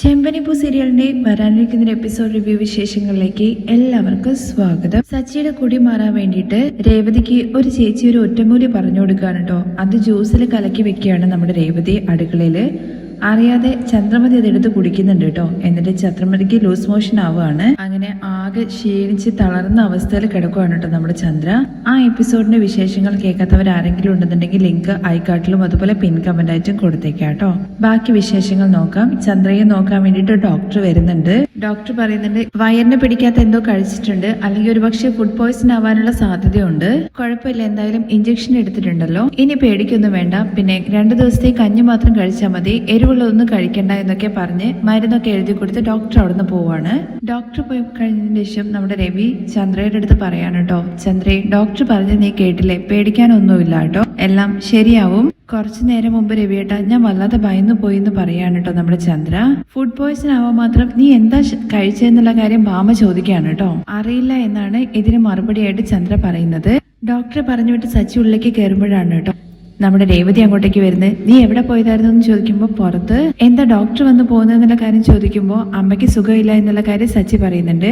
ചെമ്പനിപ്പൂ സീരിയലിന്റെ വരാനിരിക്കുന്ന episode review വിശേഷങ്ങളിലേക്ക് എല്ലാവർക്കും സ്വാഗതം. സച്ചിയുടെ കുടി മാറാൻ വേണ്ടിയിട്ട് രേവതിക്ക് ഒരു ചേച്ചി ഒരു ഒറ്റമൂലി പറഞ്ഞു കൊടുക്കുകയാണ് കേട്ടോ. അത് ജ്യൂസിൽ കലക്കി വെക്കുകയാണ് നമ്മുടെ രേവതി അടുക്കളയിൽ. അറിയാതെ ചന്ദ്രമതി അത് എടുത്ത് കുടിക്കുന്നുണ്ട് കേട്ടോ. എന്നിട്ട് ചന്ദ്രമതിക്ക് ലൂസ് മോഷൻ ആവുകയാണ്. അങ്ങനെ ആകെ ക്ഷീണിച്ച് തളർന്ന അവസ്ഥയിൽ കിടക്കുകയാണ് കേട്ടോ നമ്മുടെ ചന്ദ്ര. ആ എപ്പിസോഡിന്റെ വിശേഷങ്ങൾ കേൾക്കാത്തവർ ആരെങ്കിലും ഉണ്ടെന്നുണ്ടെങ്കിൽ ലിങ്ക് ഐക്കാട്ടിലും അതുപോലെ പിൻ കമന്റായിട്ടും കൊടുത്തേക്കാം കേട്ടോ. ബാക്കി വിശേഷങ്ങൾ നോക്കാം. ചന്ദ്രയെ നോക്കാൻ വേണ്ടിട്ട് ഡോക്ടർ വരുന്നുണ്ട്. ഡോക്ടർ പറയുന്നുണ്ട് വയറിനെ പിടിക്കാത്ത എന്തോ കഴിച്ചിട്ടുണ്ട്. അല്ലെങ്കിൽ ഒരു പക്ഷേ ഫുഡ് പോയ്സൺ ആവാനുള്ള സാധ്യതയുണ്ട്. കുഴപ്പമില്ല എന്തായാലും ഇഞ്ചക്ഷൻ എടുത്തിട്ടുണ്ടല്ലോ. ഇനി പേടിക്കൊന്നും വേണ്ട. പിന്നെ രണ്ടു ദിവസത്തെ കഞ്ഞി മാത്രം കഴിച്ചാൽ മതി. എരിവുള്ള ഒന്നും കഴിക്കണ്ട എന്നൊക്കെ പറഞ്ഞ് മരുന്നൊക്കെ എഴുതി കൊടുത്ത് ഡോക്ടർ അവിടുന്ന് പോവാണ്. ഡോക്ടർ പോയി കഴിഞ്ഞതിന് ശേഷം നമ്മുടെ രവി ചന്ദ്രയുടെ അടുത്ത് പറയാണ് കേട്ടോ ചന്ദ്രയെ ഡോക്ടർ പറഞ്ഞ് നീ കേട്ടില്ലേ? പേടിക്കാനൊന്നുമില്ല കേട്ടോ എല്ലാം ശരിയാവും. കുറച്ചു നേരം മുമ്പ് രവിയേട്ട ഞാൻ വല്ലാതെ ഭയന്നു പോയി എന്ന് പറയാണ് കേട്ടോ നമ്മുടെ ചന്ദ്ര. ഫുഡ് പോയ്സൺ ആവാൻ മാത്രം നീ എന്താ കഴിച്ചതെന്നുള്ള കാര്യം ഭാമ ചോദിക്കുകയാണ് കേട്ടോ അറിയില്ല എന്നാണ് ഇതിന് മറുപടിയായിട്ട് ചന്ദ്ര പറയുന്നത്. ഡോക്ടറെ പറഞ്ഞു വിട്ട് സച്ചി ഉള്ളിലേക്ക് കയറുമ്പോഴാണ് കേട്ടോ നമ്മുടെ രേവതി അങ്ങോട്ടേക്ക് വരുന്നത് നീ എവിടെ പോയതായിരുന്നു എന്ന് ചോദിക്കുമ്പോൾ പുറത്ത്. എന്താ ഡോക്ടർ വന്ന് പോകുന്നത് എന്നുള്ള കാര്യം ചോദിക്കുമ്പോൾ അമ്മയ്ക്ക് സുഖമില്ല എന്നുള്ള കാര്യം സച്ചി പറയുന്നുണ്ട്.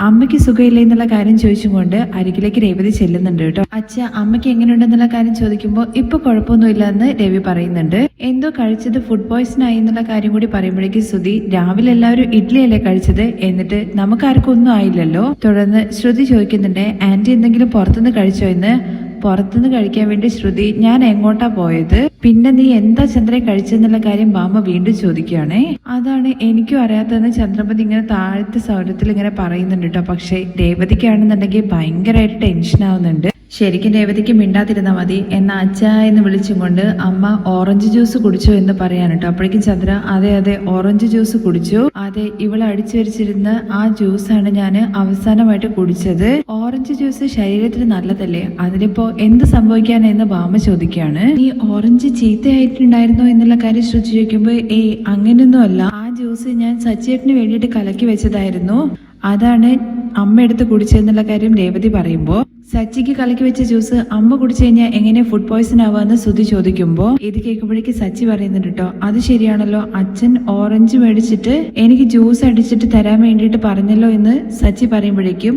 അമ്മയ്ക്ക് സുഖമില്ല എന്നുള്ള കാര്യം ചോദിച്ചുകൊണ്ട് അരികിലേക്ക് രേവതി ചെല്ലുന്നുണ്ട് കേട്ടോ. അച്ഛ അമ്മയ്ക്ക് എങ്ങനെയുണ്ടെന്നുള്ള കാര്യം ചോദിക്കുമ്പോൾ ഇപ്പൊ കുഴപ്പമൊന്നുമില്ല എന്ന് രവി പറയുന്നുണ്ട്. എന്തോ കഴിച്ചത് ഫുഡ് പോയ്സൺ ആയി എന്നുള്ള കാര്യം കൂടി പറയുമ്പോഴേക്കും ശ്രുതി രാവിലെ എല്ലാവരും ഇഡ്ഡലിയല്ലേ കഴിച്ചത്? എന്നിട്ട് നമുക്കാർക്കും ഒന്നും ആയില്ലല്ലോ. തുടർന്ന് ശ്രുതി ചോദിക്കുന്നുണ്ട് ആന്റി എന്തെങ്കിലും പുറത്തുനിന്ന് കഴിച്ചോ എന്ന്? പുറത്തുനിന്ന് കഴിക്കാൻ വേണ്ടി ശ്രുതി ഞാൻ എങ്ങോട്ടാ പോയത്? പിന്നെ നീ എന്താ ചന്ദ്രൻ കഴിച്ചെന്നുള്ള കാര്യം ബാമ വീണ്ടും ചോദിക്കുകയാണേ. അതാണ് എനിക്കും അറിയാത്തതെന്ന് ചന്ദ്രപതി ഇങ്ങനെ താഴത്തെ സൗരത്തിൽ ഇങ്ങനെ പറയുന്നുണ്ട് കേട്ടോ. പക്ഷേ രേവതിക്കാണെന്നുണ്ടെങ്കിൽ ഭയങ്കരമായിട്ട് ടെൻഷൻ ആവുന്നുണ്ട് ശരിക്കും രേവതിക്ക് മിണ്ടാതിരുന്നാൽ മതി എന്ന അച്ഛ എന്ന് വിളിച്ചും കൊണ്ട് അമ്മ ഓറഞ്ച് ജ്യൂസ് കുടിച്ചു എന്ന് പറയാൻ കേട്ടോ. അപ്പോഴേക്കും ചന്ദ്ര അതെ അതെ ഓറഞ്ച് ജ്യൂസ് കുടിച്ചു. അതെ ഇവൾ അടിച്ചു വരിച്ചിരുന്ന ആ ജ്യൂസാണ് ഞാൻ അവസാനമായിട്ട് കുടിച്ചത്. ഓറഞ്ച് ജ്യൂസ് ശരീരത്തിന് നല്ലതല്ലേ? അതിലിപ്പോ എന്ത് സംഭവിക്കാനെന്ന് ബാമ ചോദിക്കുകയാണ്. ഈ ഓറഞ്ച് ചീത്തയായിട്ടുണ്ടായിരുന്നോ എന്നുള്ള കാര്യം ശ്രദ്ധിച്ചു ചോദിക്കുമ്പോ ഏയ് അങ്ങനെയൊന്നും അല്ല ആ ജ്യൂസ് ഞാൻ സച്ചേട്ടന് വേണ്ടിയിട്ട് കലക്കി വെച്ചതായിരുന്നു. അതാണ് അമ്മ എടുത്ത് കുടിച്ചതെന്നുള്ള കാര്യം രേവതി പറയുമ്പോ. സച്ചിക്ക് കലക്കി വെച്ച ജ്യൂസ് അമ്മ കുടിച്ചു കഴിഞ്ഞാൽ എങ്ങനെ ഫുഡ് പോയ്സൺ ആവാന്ന് സുതി ചോദിക്കുമ്പോ ഇത് കേൾക്കുമ്പോഴേക്ക് സച്ചി പറയുന്നുണ്ട് കേട്ടോ അത് ശരിയാണല്ലോ അച്ഛൻ ഓറഞ്ച് മേടിച്ചിട്ട് എനിക്ക് ജ്യൂസ് അടിച്ചിട്ട് തരാൻ വേണ്ടിയിട്ട് പറഞ്ഞല്ലോ എന്ന് സച്ചി പറയുമ്പോഴേക്കും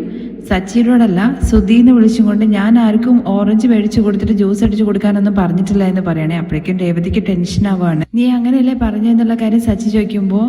സച്ചിയോടല്ല സുധീന്ന് വിളിച്ചുകൊണ്ട് ഞാൻ ആർക്കും ഓറഞ്ച് മേടിച്ചു കൊടുത്തിട്ട് ജ്യൂസ് അടിച്ചു കൊടുക്കാനൊന്നും പറഞ്ഞിട്ടില്ല എന്ന് പറയണേ അപ്പോഴേക്കും രേവതിക്ക് ടെൻഷൻ ആവാണ് നീ അങ്ങനെയല്ലേ പറഞ്ഞെന്നുള്ള കാര്യം സച്ചി ചോദിക്കുമ്പോ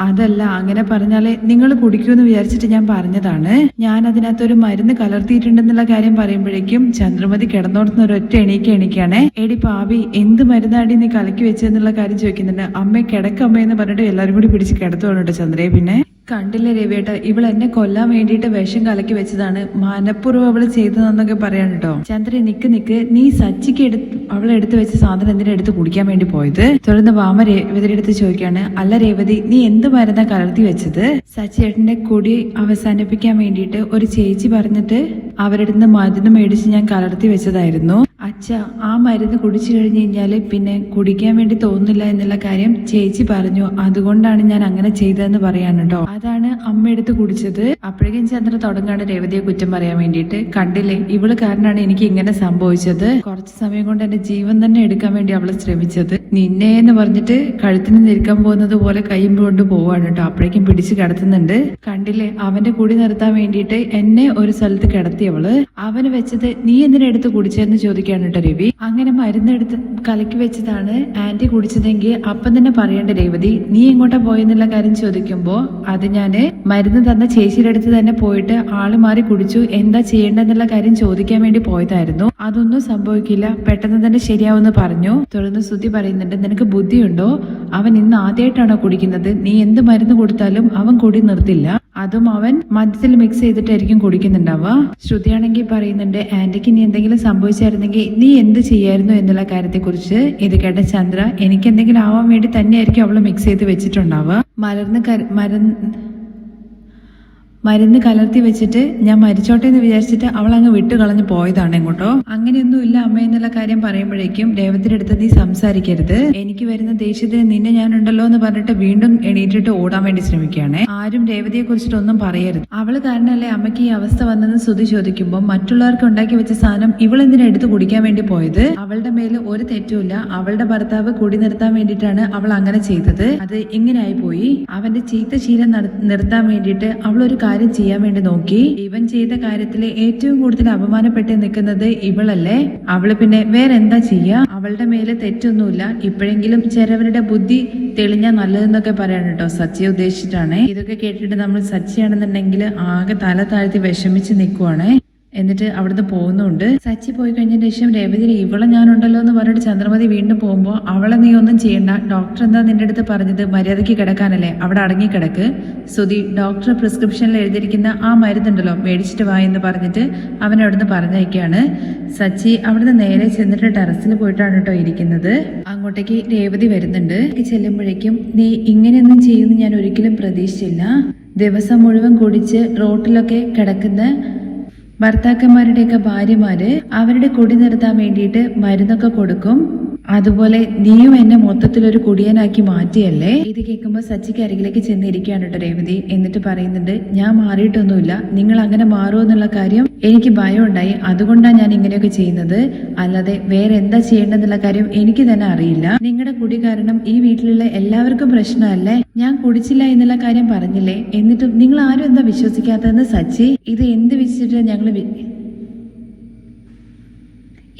അതല്ല അങ്ങനെ പറഞ്ഞാലേ നിങ്ങൾ കുടിക്കുമെന്ന് വിചാരിച്ചിട്ട് ഞാൻ പറഞ്ഞതാണ്. ഞാൻ അതിനകത്ത് ഒരു മരുന്ന് കലർത്തിയിട്ടുണ്ടെന്നുള്ള കാര്യം പറയുമ്പോഴേക്കും ചന്ദ്രമതി കിടന്നോടുന്ന ഒരു ഒറ്റ എണീക്ക് എണീക്കാണേ. എടി പാവി എന്ത് മരുന്നാടി നീ കലക്കി വെച്ചെന്നുള്ള കാര്യം ചോദിക്കുന്നുണ്ട്. അമ്മ കിടക്കമ്മ എന്ന് പറഞ്ഞിട്ട് എല്ലാവരും കൂടി പിടിച്ച് കിടത്തുവാണ് കേട്ടോ ചന്ദ്രയെ പിന്നെ. കണ്ടില്ലേ രവിയേട്ട ഇവൾ എന്നെ കൊല്ലാൻ വേണ്ടിയിട്ട് വിഷം കലക്കി വെച്ചതാണ്. മനഃപൂർവം അവൾ ചെയ്തതെന്നൊക്കെ പറയാൻ കേട്ടോ. ചന്ദ്രൻ നിക്ക് നിക്ക് നീ സച്ചിക്ക് എടുത്ത് അവളെ എടുത്ത് വെച്ച സാധനം എന്തിനാ എടുത്ത് കുടിക്കാൻ വേണ്ടി പോയത്? തുടർന്ന് വാമ രേവതിയുടെ അടുത്ത് ചോദിക്കാണ് അല്ല രേവതി നീ എന്ത് മരുന്നാ കലർത്തി വെച്ചത്? സച്ചിയേട്ടന്റെ കൊടി അവസാനിപ്പിക്കാൻ വേണ്ടിയിട്ട് ഒരു ചേച്ചി പറഞ്ഞിട്ട് അവരുടെ മരുന്ന് മേടിച്ച് ഞാൻ കലർത്തി വെച്ചതായിരുന്നു. അച്ഛ ആ മരുന്ന് കുടിച്ചു കഴിഞ്ഞു കഴിഞ്ഞാൽ പിന്നെ കുടിക്കാൻ വേണ്ടി തോന്നുന്നില്ല എന്നുള്ള കാര്യം ചേച്ചി പറഞ്ഞു. അതുകൊണ്ടാണ് ഞാൻ അങ്ങനെ ചെയ്തതെന്ന് പറയാണ് കേട്ടോ അതാണ് അമ്മ എടുത്ത് കുടിച്ചത്. അപ്പോഴേക്കും ചന്ദ്ര തുടങ്ങാണ് രേവതിയെ കുറ്റം പറയാൻ വേണ്ടിയിട്ട് കണ്ടില്ലേ ഇവൾ കാരണമാണ് എനിക്ക് ഇങ്ങനെ സംഭവിച്ചത്. കുറച്ച് സമയം കൊണ്ട് എന്റെ ജീവൻ തന്നെ എടുക്കാൻ വേണ്ടി അവൾ ശ്രമിച്ചത്. നിന്നെ എന്ന് പറഞ്ഞിട്ട് കഴുത്തിന് നിൽക്കാൻ പോകുന്നത് പോലെ കൈയും കൊണ്ട് പോവാണ് കേട്ടോ അപ്പോഴേക്കും പിടിച്ച് കിടത്തുന്നുണ്ട്. കണ്ടില്ലേ അവന്റെ കൂടി നിർത്താൻ വേണ്ടിയിട്ട് എന്നെ ഒരു സ്ഥലത്ത് കിടത്തിയവൾ അവന് വെച്ചത് നീ എന്തിനെടുത്ത് കുടിച്ചെന്ന് കുടിച്ചതെന്ന് ചോദിക്കാണ് കേട്ടോ രവി. അങ്ങനെ മരുന്നെടുത്ത് കലക്കി വെച്ചതാണ് ആന്റി കുടിച്ചതെങ്കിൽ അപ്പം തന്നെ പറയേണ്ട രേവതി നീ എങ്ങോട്ടാ പോയെന്നുള്ള കാര്യം ചോദിക്കുമ്പോ അത് ഞാൻ മരുന്ന് തന്ന ചേച്ചിയുടെ അടുത്ത് തന്നെ പോയിട്ട് ആൾ മാറി കുടിച്ചു എന്താ ചെയ്യേണ്ടെന്നുള്ള കാര്യം ചോദിക്കാൻ വേണ്ടി പോയതായിരുന്നു. അതൊന്നും സംഭവിക്കില്ല പെട്ടെന്ന് തന്നെ ശരിയാവുമെന്ന് പറഞ്ഞു. തുടർന്ന് ശ്രുതി പറയുന്നുണ്ട് നിനക്ക് ബുദ്ധിയുണ്ടോ? അവൻ ഇന്ന് ആദ്യമായിട്ടാണോ കുടിക്കുന്നത്? നീ എന്ത് മരുന്ന് കൊടുത്താലും അവൻ കുടി നിർത്തില്ല. അതും അവൻ മദ്യത്തിൽ മിക്സ് ചെയ്തിട്ടായിരിക്കും കുടിക്കുന്നുണ്ടാവുക. ശ്രുതിയാണെങ്കിൽ പറയുന്നുണ്ട് ആന്റിക്ക് ഇനി എന്തെങ്കിലും സംഭവിച്ചായിരുന്നെങ്കിൽ നീ എന്ത് ചെയ്യായിരുന്നു എന്നുള്ള കാര്യത്തെക്കുറിച്ച്? ഇത് കേട്ട ചന്ദ്ര എനിക്ക് എന്തെങ്കിലും ആവാൻ വേണ്ടി തന്നെയായിരിക്കും അവൾ മിക്സ് ചെയ്ത് വെച്ചിട്ടുണ്ടാവുക. മലർന്ന് മരന്ന് മരുന്ന് കലർത്തി വെച്ചിട്ട് ഞാൻ മരിച്ചോട്ടെ എന്ന് വിചാരിച്ചിട്ട് അവൾ അങ്ങ് വിട്ടു കളഞ്ഞു പോയതാണ് എങ്ങോട്ടോ അങ്ങനെയൊന്നും ഇല്ല അമ്മ എന്നുള്ള കാര്യം പറയുമ്പോഴേക്കും രേവത്തിന്റെ അടുത്ത് നീ സംസാരിക്കരുത്. എനിക്ക് വരുന്ന ദേഷ്യത്തിന് നിന്നെ ഞാനുണ്ടല്ലോ എന്ന് പറഞ്ഞിട്ട് വീണ്ടും എണീറ്റിട്ട് ഓടാൻ വേണ്ടി ശ്രമിക്കുകയാണ്. ആരും രേവതിയെ കുറിച്ചിട്ട് ഒന്നും പറയരുത്. അവൾ കാരണല്ലേ അമ്മയ്ക്ക് ഈ അവസ്ഥ വന്നെന്ന് സ്തുതി ചോദിക്കുമ്പോൾ മറ്റുള്ളവർക്ക് ഉണ്ടാക്കി വെച്ച സാധനം ഇവൾ എന്തിനാ എടുത്ത് കുടിക്കാൻ വേണ്ടി പോയത്? അവളുടെ മേൽ ഒരു തെറ്റുമില്ല. അവളുടെ ഭർത്താവ് കുടി നിർത്താൻ വേണ്ടിയിട്ടാണ് അവൾ അങ്ങനെ ചെയ്തത്. അത് ഇങ്ങനെയായി പോയി. അവന്റെ ചീത്ത ശീലം നിർത്താൻ വേണ്ടിയിട്ട് അവൾ ഒരു കാര്യം ചെയ്യാൻ വേണ്ടി നോക്കി. ഇവൻ ചെയ്ത കാര്യത്തിൽ ഏറ്റവും കൂടുതൽ അപമാനപ്പെട്ട് നിൽക്കുന്നത് ഇവളല്ലേ? അവൾ പിന്നെ വേറെന്താ ചെയ്യാ? അവളുടെ മേലെ തെറ്റൊന്നുമില്ല. ഇപ്പോഴെങ്കിലും ചിലവരുടെ ബുദ്ധി തെളിഞ്ഞാ നല്ലതെന്നൊക്കെ പറയാണ് കേട്ടോ സച്ചിയെ ഉദ്ദേശിച്ചിട്ടാണ്. ഇതൊക്കെ കേട്ടിട്ട് നമ്മൾ സച്ചിയാണെന്നുണ്ടെങ്കിൽ ആകെ തല താഴ്ത്തി വിഷമിച്ച് നിൽക്കുവാണ് എന്നിട്ട് അവിടുന്ന് പോകുന്നുണ്ട്. സച്ചി പോയി കഴിഞ്ഞതിന് ശേഷം രേവതി ഇവളെ ഞാനുണ്ടല്ലോ എന്ന് പറഞ്ഞിട്ട് ചന്ദ്രമതി വീണ്ടും പോകുമ്പോൾ അവളെ നീ ഒന്നും ചെയ്യണ്ട. ഡോക്ടർ എന്താ നിന്റെ അടുത്ത് പറഞ്ഞത്? മര്യാദയ്ക്ക് കിടക്കാനല്ലേ. അവിടെ അടങ്ങി കിടക്ക്. സുധി ഡോക്ടർ പ്രിസ്ക്രിപ്ഷനിൽ എഴുതിയിരിക്കുന്ന ആ മരുന്നുണ്ടല്ലോ മേടിച്ചിട്ട് വാ എന്ന് പറഞ്ഞിട്ട് അവൻ അവിടുന്ന് പറഞ്ഞയക്കുകയാണ് സച്ചി അവിടുന്ന് നേരെ ചെന്നിട്ട് ടെറസിൽ പോയിട്ടാണ് കേട്ടോ ഇരിക്കുന്നത്. അങ്ങോട്ടേക്ക് രേവതി വരുന്നുണ്ട്. ചെല്ലുമ്പോഴേക്കും നീ ഇങ്ങനെയൊന്നും ചെയ്യുമെന്ന് ഞാൻ ഒരിക്കലും പ്രതീക്ഷിച്ചില്ല. ദിവസം മുഴുവൻ കുടിച്ച് റോട്ടിലൊക്കെ കിടക്കുന്ന ഭർത്താക്കന്മാരുടെയൊക്കെ ഭാര്യമാര് അവരുടെ കുടി നിർത്താൻ വേണ്ടിയിട്ട് മരുന്നൊക്കെ കൊടുക്കും. അതുപോലെ നീയും എന്നെ മൊത്തത്തിൽ ഒരു കുടിയനാക്കി മാറ്റിയല്ലേ? ഇത് കേൾക്കുമ്പോൾ സച്ചിക്ക് അരികിലേക്ക് ചെന്നിരിക്കുകയാണ് കേട്ടോ രേവതി. എന്നിട്ട് പറയുന്നുണ്ട് ഞാൻ മാറിയിട്ടൊന്നുമില്ല. നിങ്ങൾ അങ്ങനെ മാറുമോ എന്നുള്ള കാര്യം എനിക്ക് ഭയം ഉണ്ടായി അതുകൊണ്ടാണ് ഞാൻ ഇങ്ങനെയൊക്കെ ചെയ്യുന്നത്. അല്ലാതെ വേറെ എന്താ ചെയ്യേണ്ടെന്നുള്ള കാര്യം എനിക്ക് തന്നെ അറിയില്ല. നിങ്ങളുടെ കുടി കാരണം ഈ വീട്ടിലുള്ള എല്ലാവർക്കും പ്രശ്നമല്ലേ? ഞാൻ കുടിച്ചില്ല എന്നുള്ള കാര്യം പറഞ്ഞില്ലേ? എന്നിട്ടും നിങ്ങൾ ആരും എന്താ വിശ്വസിക്കാത്തതെന്ന് സച്ചി? ഇത് എന്ത് വിശ്വസിച്ചിട്ട് ഞങ്ങൾ നിങ്ങൾ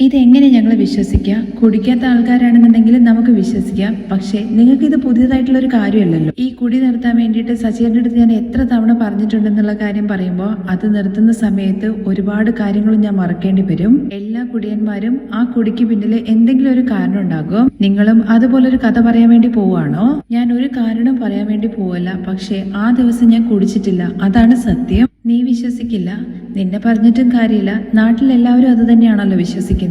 ഇതെങ്ങനെ ഞങ്ങൾ വിശ്വസിക്കുക കുടിക്കാത്ത ആൾക്കാരാണെന്നുണ്ടെങ്കിൽ നമുക്ക് വിശ്വസിക്കാം. പക്ഷേ നിങ്ങൾക്ക് ഇത് പുതിയതായിട്ടുള്ള ഒരു കാര്യമല്ലല്ലോ. ഈ കുടി നിർത്താൻ വേണ്ടിയിട്ട് സച്ചിന്റെ അടുത്ത് ഞാൻ എത്ര തവണ പറഞ്ഞിട്ടുണ്ടെന്നുള്ള കാര്യം പറയുമ്പോൾ അത് നിർത്തുന്ന സമയത്ത് ഒരുപാട് കാര്യങ്ങളും ഞാൻ മറക്കേണ്ടി വരും. എല്ലാ കുടിയന്മാരും ആ കുടിക്ക് പിന്നിൽ എന്തെങ്കിലും ഒരു കാരണം ഉണ്ടാകും. നിങ്ങളും അതുപോലെ ഒരു കഥ പറയാൻ വേണ്ടി പോവാണോ ഞാൻ ഒരു കാരണം പറയാൻ വേണ്ടി പോവല്ല. പക്ഷേ ആ ദിവസം ഞാൻ കുടിച്ചിട്ടില്ല. അതാണ് സത്യം. നീ വിശ്വസിക്കില്ല. നിന്നെ പറഞ്ഞിട്ടും കാര്യമില്ല. നാട്ടിലെല്ലാവരും അത് തന്നെയാണല്ലോ വിശ്വസിക്കുന്നത്.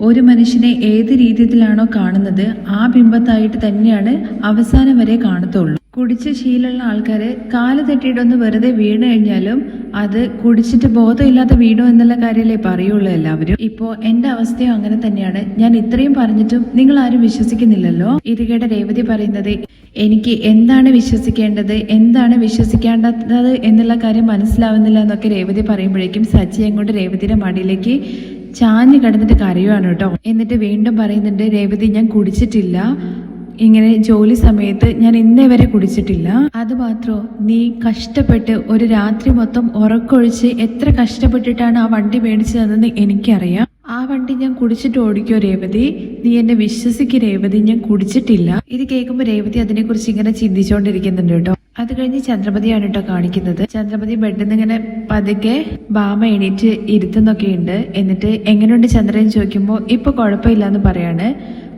ഒരു മനുഷ്യനെ ഏത് രീതിയിലാണോ കാണുന്നത് ആ ബിംബത്തായിട്ട് തന്നെയാണ് അവസാനം വരെ കാണത്തുള്ളൂ. കുടിച്ച ശീലമുള്ള ആൾക്കാര് കാൽ തെറ്റിയിട്ടൊന്ന് വെറുതെ വീണ് കഴിഞ്ഞാലും അത് കുടിച്ചിട്ട് ബോധമില്ലാത്ത വീണു എന്നുള്ള കാര്യമല്ലേ പറയുള്ളൂ എല്ലാവരും. ഇപ്പോ എന്റെ അവസ്ഥയും അങ്ങനെ തന്നെയാണ്. ഞാൻ ഇത്രയും പറഞ്ഞിട്ടും നിങ്ങൾ ആരും വിശ്വസിക്കുന്നില്ലല്ലോ. ഇത് കേട്ട രേവതി പറയുന്നത് എനിക്ക് എന്താണ് വിശ്വസിക്കേണ്ടത്? എന്താണ് വിശ്വസിക്കേണ്ടത് എന്നുള്ള കാര്യം മനസ്സിലാവുന്നില്ല എന്നൊക്കെ രേവതി പറയുമ്പോഴേക്കും സച്ചി അങ്ങോട്ട് രേവതിയുടെ മടിയിലേക്ക് ചാഞ്ഞു കിടന്നിട്ട് കരയുവാണ് കേട്ടോ. എന്നിട്ട് വീണ്ടും പറയുന്നുണ്ട് രേവതി ഞാൻ കുടിച്ചിട്ടില്ല. ഇങ്ങനെ ജോലി സമയത്ത് ഞാൻ ഇന്നേ വരെ കുടിച്ചിട്ടില്ല. അത് മാത്രോ നീ കഷ്ടപ്പെട്ട് ഒരു രാത്രി മൊത്തം ഉറക്കൊഴിച്ച് എത്ര കഷ്ടപ്പെട്ടിട്ടാണ് ആ വണ്ടി മേടിച്ചു തന്നെന്ന് എനിക്കറിയാം. ആ വണ്ടി ഞാൻ കുടിച്ചിട്ട് ഓടിക്കോ രേവതി. നീ എന്നെ വിശ്വസിക്കും രേവതി. ഞാൻ കുടിച്ചിട്ടില്ല. ഇത് കേൾക്കുമ്പോൾ രേവതി അതിനെക്കുറിച്ച് ഇങ്ങനെ ചിന്തിച്ചുകൊണ്ടിരിക്കുന്നുണ്ട് കേട്ടോ. അത് കഴിഞ്ഞ് ചന്ദ്രപതിയാണ് കേട്ടോ കാണിക്കുന്നത്. ചന്ദ്രപതി ബെഡിൽ നിന്ന് ഇങ്ങനെ പതുക്കെ ബാമ എണീറ്റ് ഇരുത്തുന്നൊക്കെ ഉണ്ട് എന്നിട്ട് എങ്ങനെയുണ്ട് ചന്ദ്രൻ ചോദിക്കുമ്പോൾ ഇപ്പൊ കുഴപ്പമില്ല എന്ന് പറയാണ്.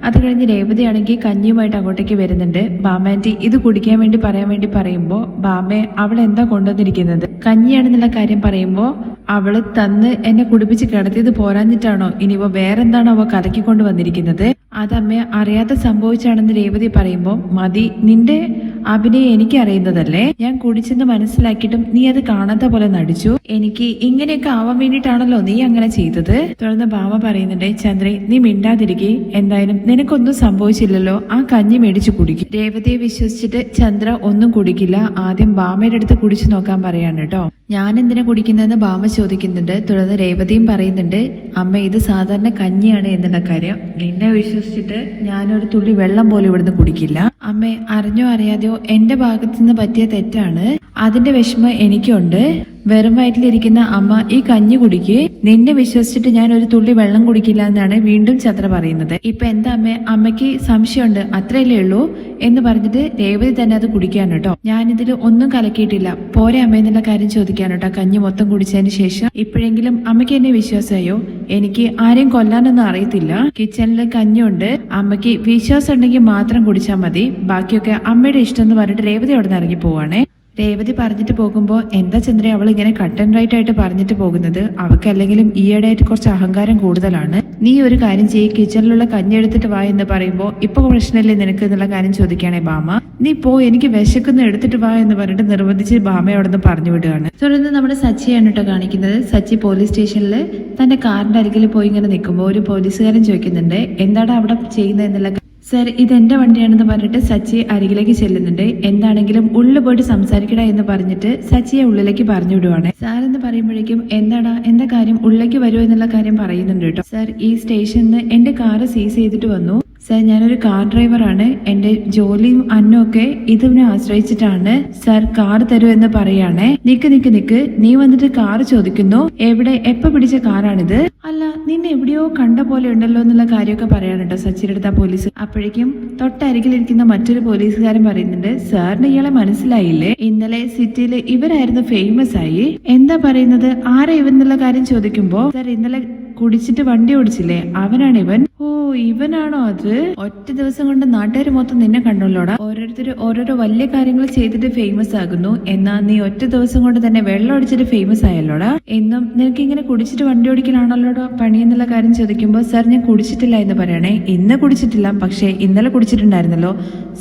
അത് കഴിഞ്ഞ് രേവതിയാണെങ്കിൽ കഞ്ഞിയുമായിട്ട് അങ്ങോട്ടേക്ക് വരുന്നുണ്ട്. ബാമാന്റി ഇത് കുടിക്കാൻ വേണ്ടി പറയാൻ വേണ്ടി പറയുമ്പോൾ ബാമയെ അവൾ എന്താ കൊണ്ടുവന്നിരിക്കുന്നത്? കഞ്ഞിയാണെന്നുള്ള കാര്യം പറയുമ്പോൾ അവൾ തന്ന് എന്നെ കുടിപ്പിച്ച് കിടത്തിയത് പോരാഞ്ഞിട്ടാണോ? ഇനിയിപ്പോ വേറെന്താണോ അവ കലക്കിക്കൊണ്ട് വന്നിരിക്കുന്നത്? അതമ്മ അറിയാതെ സംഭവിച്ചാണെന്ന് രേവതി പറയുമ്പോൾ മതി നിന്റെ അഭിനയം എനിക്ക് അറിയുന്നതല്ലേ ഞാൻ കുടിച്ചെന്ന് മനസ്സിലാക്കിയിട്ടും നീ അത് കാണാത്ത പോലെ നടിച്ചു. എനിക്ക് ഇങ്ങനെയൊക്കെ ആവാൻ വേണ്ടിയിട്ടാണല്ലോ നീ അങ്ങനെ ചെയ്തത്. തുടർന്ന് ബാമ പറയുന്നുണ്ട് ചന്ദ്രേ നീ മിണ്ടാതിരിക്കെ. എന്തായാലും നിനക്കൊന്നും സംഭവിച്ചില്ലല്ലോ. ആ കഞ്ഞി മേടിച്ചു കുടിക്കും. രേവതിയെ വിശ്വസിച്ചിട്ട് ചന്ദ്ര ഒന്നും കുടിക്കില്ല. ആദ്യം ബാമയുടെ അടുത്ത് കുടിച്ചു നോക്കാൻ പറയാണ് കേട്ടോ. ഞാൻ എന്തിനാ കുടിക്കുന്നതെന്ന് ബാമ ചോദിക്കുന്നുണ്ട്. തുടർന്ന് രേവതിയും പറയുന്നുണ്ട് അമ്മ ഇത് സാധാരണ കഞ്ഞിയാണ് എന്നുള്ള കാര്യം. നിന്നെ വിശ്വസിച്ചിട്ട് ഞാനൊരു തുള്ളി വെള്ളം പോലും ഇവിടുന്ന് കുടിക്കില്ല. അമ്മേ അറിഞ്ഞോ അറിയാതെയോ എന്റെ ഭാഗത്തു നിന്ന് പറ്റിയ തെറ്റാണ്. അതിന്റെ വിഷമം എനിക്കുണ്ട്. വെറും വയറ്റിലിരിക്കുന്ന അമ്മ ഈ കഞ്ഞി കുടിക്ക്. നിന്നെ വിശ്വസിച്ചിട്ട് ഞാൻ ഒരു തുള്ളി വെള്ളം കുടിക്കില്ല എന്നാണ് വീണ്ടും ചത്ര പറയുന്നത്. ഇപ്പൊ എന്താ അമ്മ? അമ്മയ്ക്ക് സംശയമുണ്ട്. അത്രയല്ലേ ഉള്ളൂ? എന്ന് പറഞ്ഞിട്ട് രേവതി തന്നെ അത് കുടിക്കാൻ കേട്ടോ. ഞാനിതിൽ ഒന്നും കലക്കിയിട്ടില്ല. പോരെ അമ്മ എന്നുള്ള കാര്യം ചോദിക്കാൻ കേട്ടോ. കഞ്ഞി മൊത്തം കുടിച്ചതിന് ശേഷം ഇപ്പോഴെങ്കിലും അമ്മയ്ക്ക് എന്നെ വിശ്വാസമായോ? എനിക്ക് ആരെയും കൊല്ലാനൊന്നും അറിയത്തില്ല. കിച്ചണിൽ കഞ്ഞുണ്ട് അമ്മയ്ക്ക് വിശ്വാസം ഉണ്ടെങ്കിൽ മാത്രം കുടിച്ചാൽ മതി. ബാക്കിയൊക്കെ അമ്മയുടെ ഇഷ്ടം എന്ന് പറഞ്ഞിട്ട് രേവതി അവിടെ നിന്ന് ഇറങ്ങി പോവാണേ. രേവതി പറഞ്ഞിട്ട് പോകുമ്പോൾ എന്താ ചന്ദ്ര അവൾ ഇങ്ങനെ കട്ട് ആൻഡ് റൈറ്റ് ആയിട്ട് പറഞ്ഞിട്ട് പോകുന്നത്? അവൾക്ക് അല്ലെങ്കിലും ഈയിടെയായിട്ട് കുറച്ച് അഹങ്കാരം കൂടുതലാണ്. നീ ഒരു കാര്യം ചെയ്യ് കിച്ചണിലുള്ള കഞ്ഞി എടുത്തിട്ട് വാ എന്ന് പറയുമ്പോൾ ഇപ്പൊ പ്രശ്നമില്ലേ നിനക്ക് എന്നുള്ള കാര്യം ചോദിക്കുകയാണെ ബാമ. നീ പോ എനിക്ക് വിശക്കുന്ന എടുത്തിട്ട് വാ എന്ന് പറഞ്ഞിട്ട് നിർബന്ധിച്ച് ബാമ അവിടെ നിന്ന് പറഞ്ഞു വിടുകയാണ്. തുടർന്ന് നമ്മുടെ സച്ചിയാണ് കേട്ടോ കാണിക്കുന്നത്. സച്ചി പോലീസ് സ്റ്റേഷനിൽ തന്റെ കാറിന്റെ അരികിൽ പോയി ഇങ്ങനെ നിൽക്കുമ്പോൾ ഒരു പോലീസുകാരൻ ചോദിക്കുന്നുണ്ട് എന്താണ് അവിടെ ചെയ്യുന്നത് എന്നുള്ള സർ ഇത് എന്റെ വണ്ടിയാണെന്ന് പറഞ്ഞിട്ട് സച്ചി അരികിലേക്ക് ചെല്ലുന്നുണ്ട്. എന്താണെങ്കിലും ഉള്ളിൽ പോയിട്ട് സംസാരിക്കട എന്ന് പറഞ്ഞിട്ട് സച്ചിയെ ഉള്ളിലേക്ക് പറഞ്ഞു വിടുവാണ് സാർ എന്ന് പറയുമ്പോഴേക്കും എന്താടാ എന്താ കാര്യം ഉള്ളിലേക്ക് വരുമോ എന്നുള്ള കാര്യം പറയുന്നുണ്ട് കേട്ടോ. സർ ഈ സ്റ്റേഷനിൽ എന്റെ കാറ് സീസ് ചെയ്തിട്ട് വന്നു. സർ ഞാനൊരു കാർ ഡ്രൈവറാണ്. എന്റെ ജോലിയും അന്നൊക്കെ ഇതിനെ ആശ്രയിച്ചിട്ടാണ് സർ കാർ തരൂ എന്ന് പറയാണേ. നിക്ക് നിക്ക് നിക്ക്. നീ വന്നിട്ട് കാർ ചോദിക്കുന്നു. എവിടെ എപ്പ പിടിച്ച കാറാണിത്? അല്ല നിന്നെ എവിടെയോ കണ്ട പോലെ ഉണ്ടല്ലോ എന്നുള്ള കാര്യമൊക്കെ പറയാനുണ്ടോ സച്ചിയുടെ പോലീസ്? അപ്പോഴേക്കും തൊട്ടരികിലിരിക്കുന്ന മറ്റൊരു പോലീസുകാരൻ പറയുന്നുണ്ട് സാറിന് ഇയാളെ മനസ്സിലായില്ലേ? ഇന്നലെ സിറ്റിയിൽ ഇവരായിരുന്നു ഫേമസ് ആയി. എന്താ പറയുന്നത്? ആരാ ഇവൻ എന്നുള്ള കാര്യം ചോദിക്കുമ്പോ സാർ ഇന്നലെ കുടിച്ചിട്ട് വണ്ടി ഓടിച്ചില്ലേ? അവനാണ് ഇവൻ. ഓ ഇവനാണോ അത്? ഒറ്റ ദിവസം കൊണ്ട് നാട്ടുകാർ മൊത്തം നിന്നെ കണ്ടല്ലോടാ. ഓരോരുത്തർ ഓരോരോ വലിയ കാര്യങ്ങൾ ചെയ്തിട്ട് ഫേമസ് ആകുന്നു. എന്നാ നീ ഒറ്റ ദിവസം കൊണ്ട് തന്നെ വെള്ളം അടിച്ചിട്ട് ഫേമസ് ആയല്ലോടാ? എന്നും നിനക്ക് ഇങ്ങനെ കുടിച്ചിട്ട് വണ്ടി ഓടിക്കലാണല്ലോടാ? പണി എന്നുള്ള കാര്യം ചോദിക്കുമ്പോൾ സാർ ഞാൻ കുടിച്ചിട്ടില്ല എന്ന് പറയണേ. ഇന്ന് കുടിച്ചിട്ടില്ല. പക്ഷെ ഇന്നലെ കുടിച്ചിട്ടുണ്ടായിരുന്നല്ലോ.